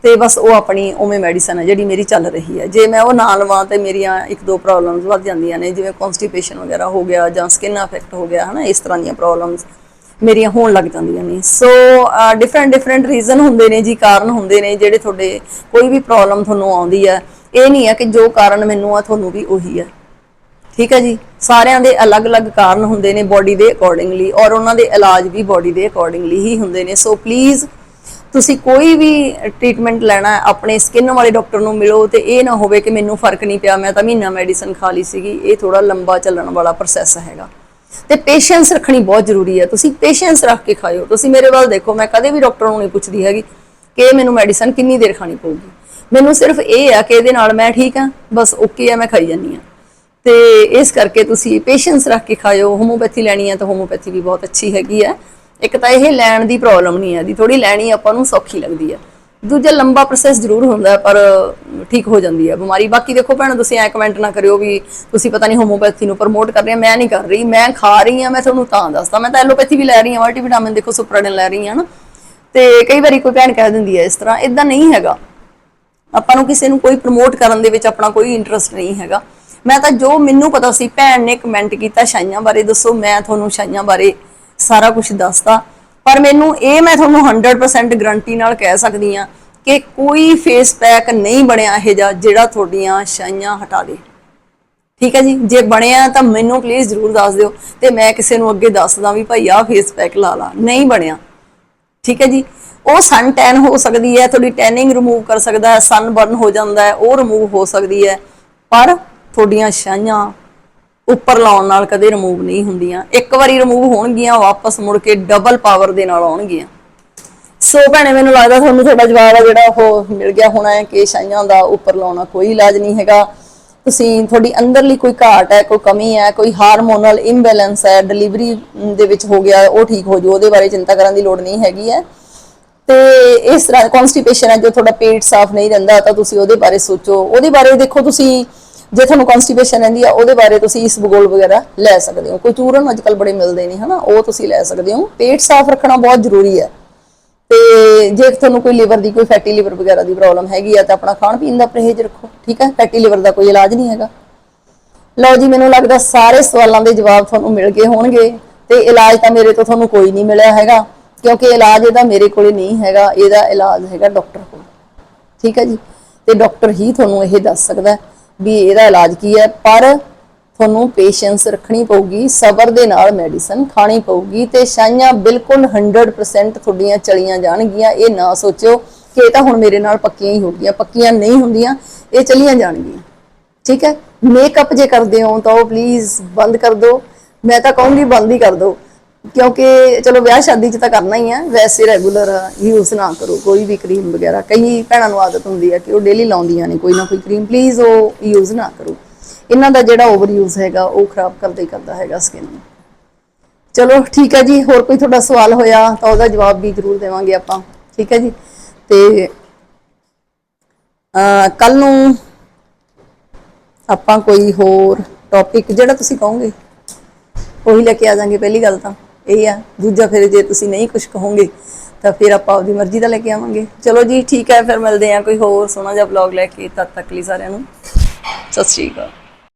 ਤੇ ਬਸ ਉਹ ਆਪਣੀ ਉਵੇਂ ਮੈਡੀਸਨ ਹੈ, ਜਿਹੜੀ ਮੇਰੀ ਚੱਲ ਰਹੀ ਹੈ। ਜੇ ਮੈਂ ਉਹ ਨਾ ਲਵਾਂ ਤੇ ਮੇਰੀਆਂ ਇੱਕ ਦੋ ਪ੍ਰੋਬਲਮਸ ਵੱਧ ਜਾਂਦੀਆਂ ਨੇ, ਜਿਵੇਂ ਕਨਸਟੀਪੇਸ਼ਨ ਵਗੈਰਾ ਹੋ ਗਿਆ ਜਾਂ ਸਕਿਨ ਅਫੈਕਟ ਹੋ ਗਿਆ, ਹਨਾ? ਇਸ ਤਰ੍ਹਾਂ ਦੀਆਂ ਪ੍ਰੋਬਲਮਸ ਮੇਰੀਆਂ ਹੋਣ ਲੱਗ ਜਾਂਦੀਆਂ ਨੇ। ਸੋ ਡਿਫਰੈਂਟ ਡਿਫਰੈਂਟ ਰੀਜ਼ਨ ਹੁੰਦੇ ਨੇ ਜੀ, ਕਾਰਨ ਹੁੰਦੇ ਨੇ, ਜਿਹੜੇ ਤੁਹਾਡੇ ਕੋਈ ਵੀ ਪ੍ਰੋਬਲਮ ਤੁਹਾਨੂੰ ਆਉਂਦੀ ਹੈ। ਇਹ ਨਹੀਂ ਹੈ ਕਿ ਜੋ ਕਾਰਨ ਮੈਨੂੰ ਆ, ਤੁਹਾਨੂੰ ਵੀ ਉਹੀ ਹੈ। ਠੀਕ ਹੈ ਜੀ? ਸਾਰਿਆਂ ਦੇ ਅਲੱਗ-ਅਲੱਗ ਕਾਰਨ ਹੁੰਦੇ ਨੇ ਬਾਡੀ ਦੇ ਅਕੋਰਡਿੰਗਲੀ ਔਰ ਉਹਨਾਂ ਦੇ ਇਲਾਜ ਵੀ ਬਾਡੀ ਦੇ ਅਕੋਰਡਿੰਗਲੀ ਹੀ ਹੁੰਦੇ ਨੇ। ਸੋ ਪਲੀਜ਼ ਤੁਸੀਂ ਕੋਈ ਵੀ ਟ੍ਰੀਟਮੈਂਟ ਲੈਣਾ ਆਪਣੇ ਸਕਿਨ ਵਾਲੇ ਡਾਕਟਰ ਨੂੰ ਮਿਲੋ ਤੇ ਇਹ ਨਾ ਹੋਵੇ ਕਿ ਮੈਨੂੰ ਫ਼ਰਕ ਨਹੀਂ ਪਿਆ, ਮੈਂ ਤਾਂ ਮਹੀਨਾ ਮੈਡੀਸਨ ਖਾ ਲਈ ਸੀਗੀ, ਇਹ ਥੋੜਾ ਲੰਬਾ ਚੱਲਣ ਵਾਲਾ ਪ੍ਰੋਸੈਸ ਹੈਗਾ। ਤੇ ਪੇਸ਼ੈਂਸ ਰੱਖਣੀ ਬਹੁਤ ਜ਼ਰੂਰੀ ਹੈ। ਤੁਸੀਂ ਪੇਸ਼ੈਂਸ ਰੱਖ ਕੇ ਖਾਇਓ। ਤੁਸੀਂ ਮੇਰੇ ਵੱਲ ਦੇਖੋ, ਮੈਂ ਕਦੇ ਵੀ ਡਾਕਟਰ ਨੂੰ ਨਹੀਂ ਪੁੱਛਦੀ ਹੈਗੀ ਕਿ ਇਹ ਮੈਨੂੰ ਮੈਡੀਸਨ ਕਿੰਨੀ ਦੇਰ ਖਾਣੀ ਪਊਗੀ। ਮੈਨੂੰ ਸਿਰਫ ਇਹ ਆ ਕਿ ਇਹਦੇ ਨਾਲ ਮੈਂ ਠੀਕ ਆ ਬਸ ਓਕੇ ਆ ਮੈਂ ਖਾਈ ਜਾਂਦੀ ਆ ਤੇ ਇਸ ਕਰਕੇ ਤੁਸੀਂ ਪੇਸ਼ੈਂਸ ਰੱਖ ਕੇ ਖਾਇਓ। ਹੋਮੋਪੈਥੀ ਲੈਣੀ ਹੈ ਤਾਂ ਹੋਮੋਪੈਥੀ ਵੀ ਬਹੁਤ ਅੱਛੀ ਹੈਗੀ ਹੈ। ਇੱਕ ਤਾਂ ਇਹ ਲੈਣ ਦੀ ਪ੍ਰੋਬਲਮ ਨਹੀਂ ਹੈ ਦੀ ਥੋੜੀ ਲੈਣੀ ਆਪਾਂ ਨੂੰ ਸੌਖੀ ਲੱਗਦੀ ਹੈ। ਦੂਜਾ ਲੰਬਾ ਪ੍ਰੋਸੈਸ ਜ਼ਰੂਰ ਹੁੰਦਾ ਪਰ ਠੀਕ ਹੋ ਜਾਂਦੀ ਹੈ ਬਿਮਾਰੀ। ਬਾਕੀ ਦੇਖੋ ਭੈਣ, ਤੁਸੀਂ ਐ ਕਮੈਂਟ ਨਾ ਕਰਿਓ ਵੀ ਤੁਸੀਂ ਪਤਾ ਨਹੀਂ ਹੋਮੋਪੈਥੀ ਨੂੰ ਪ੍ਰਮੋਟ ਕਰ ਰਹੇ ਮੈਂ ਨਹੀਂ ਕਰ ਰਹੀ। ਮੈਂ ਖਾ ਰਹੀ ਹਾਂ, ਮੈਂ ਤੁਹਾਨੂੰ ਤਾਂ ਦੱਸਦਾ। ਮੈਂ ਤਾਂ ਐਲੋਪੈਥੀ ਵੀ ਲੈ ਰਹੀ ਹਾਂ ਮਲਟੀਵਿਟਾਮਿਨ ਦੇਖੋ ਸੁਪਰਡਨ ਲੈ ਰਹੀ ਹਾਂ ਨਾ। ਤੇ ਕਈ ਵਾਰੀ ਕੋਈ ਭੈਣ ਕਹਿ ਦਿੰਦੀ ਹੈ ਇਸ ਤਰ੍ਹਾਂ ਇਦਾਂ ਨਹੀਂ ਹੈਗਾ। ਆਪਾਂ ਨੂੰ ਕਿਸੇ ਨੂੰ ਕੋਈ ਪ੍ਰਮੋਟ ਕਰਨ ਦੇ ਵਿੱਚ ਆਪਣਾ ਕੋਈ ਇੰਟਰਸਟ ਨਹੀਂ ਹੈਗਾ। ਮੈਂ ਤਾਂ ਜੋ ਮੈਨੂੰ ਪਤਾ ਸੀ, ਭੈਣ ਨੇ ਕਮੈਂਟ ਕੀਤਾ ਸ਼ਾਈਆਂ ਬਾਰੇ, ਦੱਸੋ ਮੈਂ ਤੁਹਾਨੂੰ ਸ਼ਾਈਆਂ ਬਾਰੇ ਸਾਰਾ ਕੁਝ ਦੱਸਤਾ। ਪਰ ਮੈਨੂੰ ਇਹ ਮੈਂ ਤੁਹਾਨੂੰ 100% ਗਰੰਟੀ ਨਾਲ ਕਹਿ ਸਕਦੀ ਆ ਕਿ ਕੋਈ ਫੇਸ ਪੈਕ ਨਹੀਂ ਬਣਿਆ ਇਹ ਜਿਹਾ ਜਿਹੜਾ ਤੁਹਾਡੀਆਂ ਸ਼ਾਈਆਂ ਹਟਾ ਦੇ। ਠੀਕ ਹੈ ਜੀ? ਜੇ ਬਣਿਆ ਤਾਂ ਮੈਨੂੰ ਪਲੀਜ਼ ਜਰੂਰ ਦੱਸ ਦਿਓ ਤੇ ਮੈਂ ਕਿਸੇ ਨੂੰ ਅੱਗੇ ਦੱਸਦਾ ਵੀ ਭਾਈ ਆਹ ਫੇਸ ਪੈਕ ਲਾ ਲਾ। ਨਹੀਂ ਬਣਿਆ। ਠੀਕ ਹੈ ਜੀ? ਉਹ ਸਨ ਟੈਨ ਹੋ ਸਕਦੀ ਹੈ, ਤੁਹਾਡੀ ਟੈਨਿੰਗ ਰਿਮੂਵ ਕਰ ਸਕਦਾ ਹੈ ਸਨ ਬਰਨ ਹੋ ਜਾਂਦਾ ਹੈ, ਉਹ ਰਿਮੂਵ ਹੋ ਸਕਦੀ ਹੈ। ਪਰ ਤੁਹਾਡੀਆਂ ਛਾਈਆਂ ਉੱਪਰ ਲਾਉਣ ਨਾਲ ਕਦੇ ਰਿਮੂਵ ਨਹੀਂ ਹੁੰਦੀਆਂ। ਇੱਕ ਵਾਰੀ ਰਿਮੂਵ ਹੋਣਗੀਆਂ, ਵਾਪਸ ਮੁੜ ਕੇ ਡਬਲ ਪਾਵਰ ਦੇ ਨਾਲ ਆਉਣਗੀਆਂ। ਸੋ ਭੈਣੇ, ਮੈਨੂੰ ਲੱਗਦਾ ਤੁਹਾਨੂੰ ਤੁਹਾਡਾ ਜਵਾਬ ਆ ਜਿਹੜਾ ਉਹ ਮਿਲ ਗਿਆ ਹੋਣਾ ਹੈ ਕਿ ਛਾਈਆਂ ਦਾ ਉੱਪਰ ਲਾਉਣਾ ਕੋਈ ਇਲਾਜ ਨਹੀਂ ਹੈਗਾ। ਤੁਸੀਂ, ਤੁਹਾਡੀ ਅੰਦਰਲੀ ਕੋਈ ਘਾਟ ਹੈ, ਕੋਈ ਕਮੀ ਹੈ, ਕੋਈ ਹਾਰਮੋਨਲ ਇੰਬੈਲੈਂਸ ਹੈ ਡਿਲੀਵਰੀ ਦੇ ਵਿੱਚ ਹੋ ਗਿਆ, ਉਹ ਠੀਕ ਹੋ ਜੂ ਉਹਦੇ ਬਾਰੇ ਚਿੰਤਾ ਕਰਨ ਦੀ ਲੋੜ ਨਹੀਂ ਹੈਗੀ ਹੈ। ਤੇ ਇਸ ਤਰ੍ਹਾਂ ਕਨਸਟੀਪੇਸ਼ਨ ਹੈ, ਜੋ ਤੁਹਾਡਾ ਪੇਟ ਸਾਫ਼ ਨਹੀਂ ਰਹਿੰਦਾ ਤਾਂ ਤੁਸੀਂ ਉਹਦੇ ਬਾਰੇ ਸੋਚੋ। ਉਹਦੇ ਬਾਰੇ ਦੇਖੋ ਤੁਸੀਂ ਜੇ ਤੁਹਾਨੂੰ ਕਨਸਟੀਪੇਸ਼ਨ ਰਹਿੰਦੀ ਆ, ਉਹਦੇ ਬਾਰੇ ਤੁਸੀਂ ਇਸ ਬਗੋਲ ਵਗੈਰਾ ਲੈ ਸਕਦੇ ਹੋ। ਕੋਈ ਚੂਰਨ ਅੱਜਕੱਲ ਬੜੇ ਮਿਲਦੇ ਨੇ, ਹਨਾ? ਉਹ ਤੁਸੀਂ ਲੈ ਸਕਦੇ ਹੋ। ਪੇਟ ਸਾਫ਼ ਰੱਖਣਾ ਬਹੁਤ ਜ਼ਰੂਰੀ ਹੈ ਤੇ ਜੇ ਤੁਹਾਨੂੰ ਕੋਈ ਲਿਵਰ ਦੀ, ਕੋਈ ਫੈਟੀ ਲਿਵਰ ਵਗੈਰਾ ਦੀ ਪ੍ਰੋਬਲਮ ਹੈਗੀ ਆ, ਤਾਂ ਆਪਣਾ ਖਾਣ ਪੀਣ ਦਾ ਪਰਹੇਜ਼ ਰੱਖੋ, ਠੀਕ ਹੈ ਫੈਟੀ ਲਿਵਰ ਦਾ ਕੋਈ ਇਲਾਜ ਨਹੀਂ ਹੈਗਾ। ਲਓ ਜੀ, ਮੈਨੂੰ ਲੱਗਦਾ ਸਾਰੇ ਸਵਾਲਾਂ ਦੇ ਜਵਾਬ ਤੁਹਾਨੂੰ ਮਿਲ ਗਏ ਹੋਣਗੇ। ਤੇ ਇਲਾਜ ਤਾਂ ਮੇਰੇ ਤੋਂ ਤੁਹਾਨੂੰ ਕੋਈ ਨਹੀਂ ਮਿਲਿਆ ਹੈਗਾ, ਕਿਉਂਕਿ ਇਲਾਜ ਇਹਦਾ ਮੇਰੇ ਕੋਲੇ ਨਹੀਂ ਹੈਗਾ, ਇਹਦਾ ਇਲਾਜ ਹੈਗਾ ਡਾਕਟਰ ਕੋਲ। ਠੀਕ ਹੈ ਜੀ? ਤੇ ਡਾਕਟਰ ਹੀ ਤੁਹਾਨੂੰ ਇਹ ਦੱਸ ਸਕਦਾ। ਹੈ ਵੀ ਇਹਦਾ ਇਲਾਜ ਕੀ ਹੈ, ਪਰ ਤੁਹਾਨੂੰ ਪੇਸ਼ੈਂਸ ਰੱਖਣੀ ਪਊਗੀ, ਸਬਰ ਦੇ ਨਾਲ ਮੈਡੀਸਨ ਖਾਣੀ ਪਊਗੀ ਤੇ ਸ਼ਾਈਆਂ ਬਿਲਕੁਲ 100% ਤੁਹਾਡੀਆਂ ਚਲੀਆਂ ਜਾਣਗੀਆਂ, ਇਹ ਨਾ ਸੋਚਿਓ ਕਿ ਇਹ ਤਾਂ ਹੁਣ ਮੇਰੇ ਨਾਲ ਪੱਕੀਆਂ ਹੀ ਹੋ ਗਈਆਂ, ਪੱਕੀਆਂ ਨਹੀਂ ਹੁੰਦੀਆਂ, ਇਹ ਚਲੀਆਂ ਜਾਣਗੀਆਂ। ਠੀਕ ਹੈ? ਮੇਕਅਪ ਜੇ ਕਰਦੇ ਹੋ ਤਾਂ ਉਹ ਪਲੀਜ਼ ਬੰਦ ਕਰ ਦਿਓ। ਮੈਂ ਤਾਂ ਕਹੂੰਗੀ ਬੰਦ ਹੀ ਕਰ ਦਿਓ। ਕਿਉਂਕਿ ਚਲੋ ਵਿਆਹ ਸ਼ਾਦੀ 'ਚ ਤਾਂ ਕਰਨਾ ਹੀ ਆ, ਵੈਸੇ ਰੈਗੂਲਰ ਯੂਜ਼ ਨਾ ਕਰੋ, ਕੋਈ ਵੀ ਕਰੀਮ ਵਗੈਰਾ। ਕਈ ਭੈਣਾਂ ਨੂੰ ਆਦਤ ਹੁੰਦੀ ਹੈ ਕਿ ਉਹ ਡੇਲੀ ਲਾਉਂਦੀਆਂ ਨੇ, ਕੋਈ ਨਾ ਕੋਈ ਕਰੀਮ ਪਲੀਜ਼ ਉਹ ਯੂਜ਼ ਨਾ ਕਰੋ। ਇਹਨਾਂ ਦਾ ਜਿਹੜਾ ਓਵਰ ਯੂਜ਼ ਹੈਗਾ, ਉਹ ਖਰਾਬ ਕਰਦਾ ਹੀ ਕਰਦਾ ਹੈਗਾ ਸਕਿਨ ਨੂੰ। ਚਲੋ ਠੀਕ ਹੈ ਜੀ, ਹੋਰ ਕੋਈ ਤੁਹਾਡਾ ਸਵਾਲ ਹੋਇਆ ਤਾਂ ਉਹਦਾ ਜਵਾਬ ਵੀ ਜ਼ਰੂਰ ਦੇਵਾਂਗੇ ਆਪਾਂ। ਠੀਕ ਹੈ ਜੀ? ਤੇ ਕੱਲ ਨੂੰ ਆਪਾਂ ਕੋਈ ਹੋਰ ਟੌਪਿਕ ਜਿਹੜਾ ਤੁਸੀਂ ਕਹੋਗੇ, ਉਹੀ ਲੈ ਕੇ ਆ ਜਾਾਂਗੇ ਪਹਿਲੀ ਗੱਲ ਤਾਂ। ਇਹ ਆ, ਦੂਜਾ ਫਿਰ ਜੇ ਤੁਸੀਂ ਨਹੀਂ ਕੁਝ ਕਹੋਗੇ, ਤਾਂ ਫਿਰ ਆਪਾਂ ਆਪਦੀ ਮਰਜ਼ੀ ਦਾ ਲੈ ਕੇ ਆਵਾਂਗੇ। ਚਲੋ ਜੀ, ਠੀਕ ਹੈ, ਫਿਰ ਮਿਲਦੇ ਆ ਕੋਈ ਹੋਰ ਸੋਹਣਾ ਜਿਹਾ ਵਲੌਗ ਲੈ ਕੇ, ਤਦ ਤੱਕ ਲਈ ਸਾਰਿਆਂ ਨੂੰ। ਸਤਿ ਸ਼੍ਰੀ ਅਕਾਲ।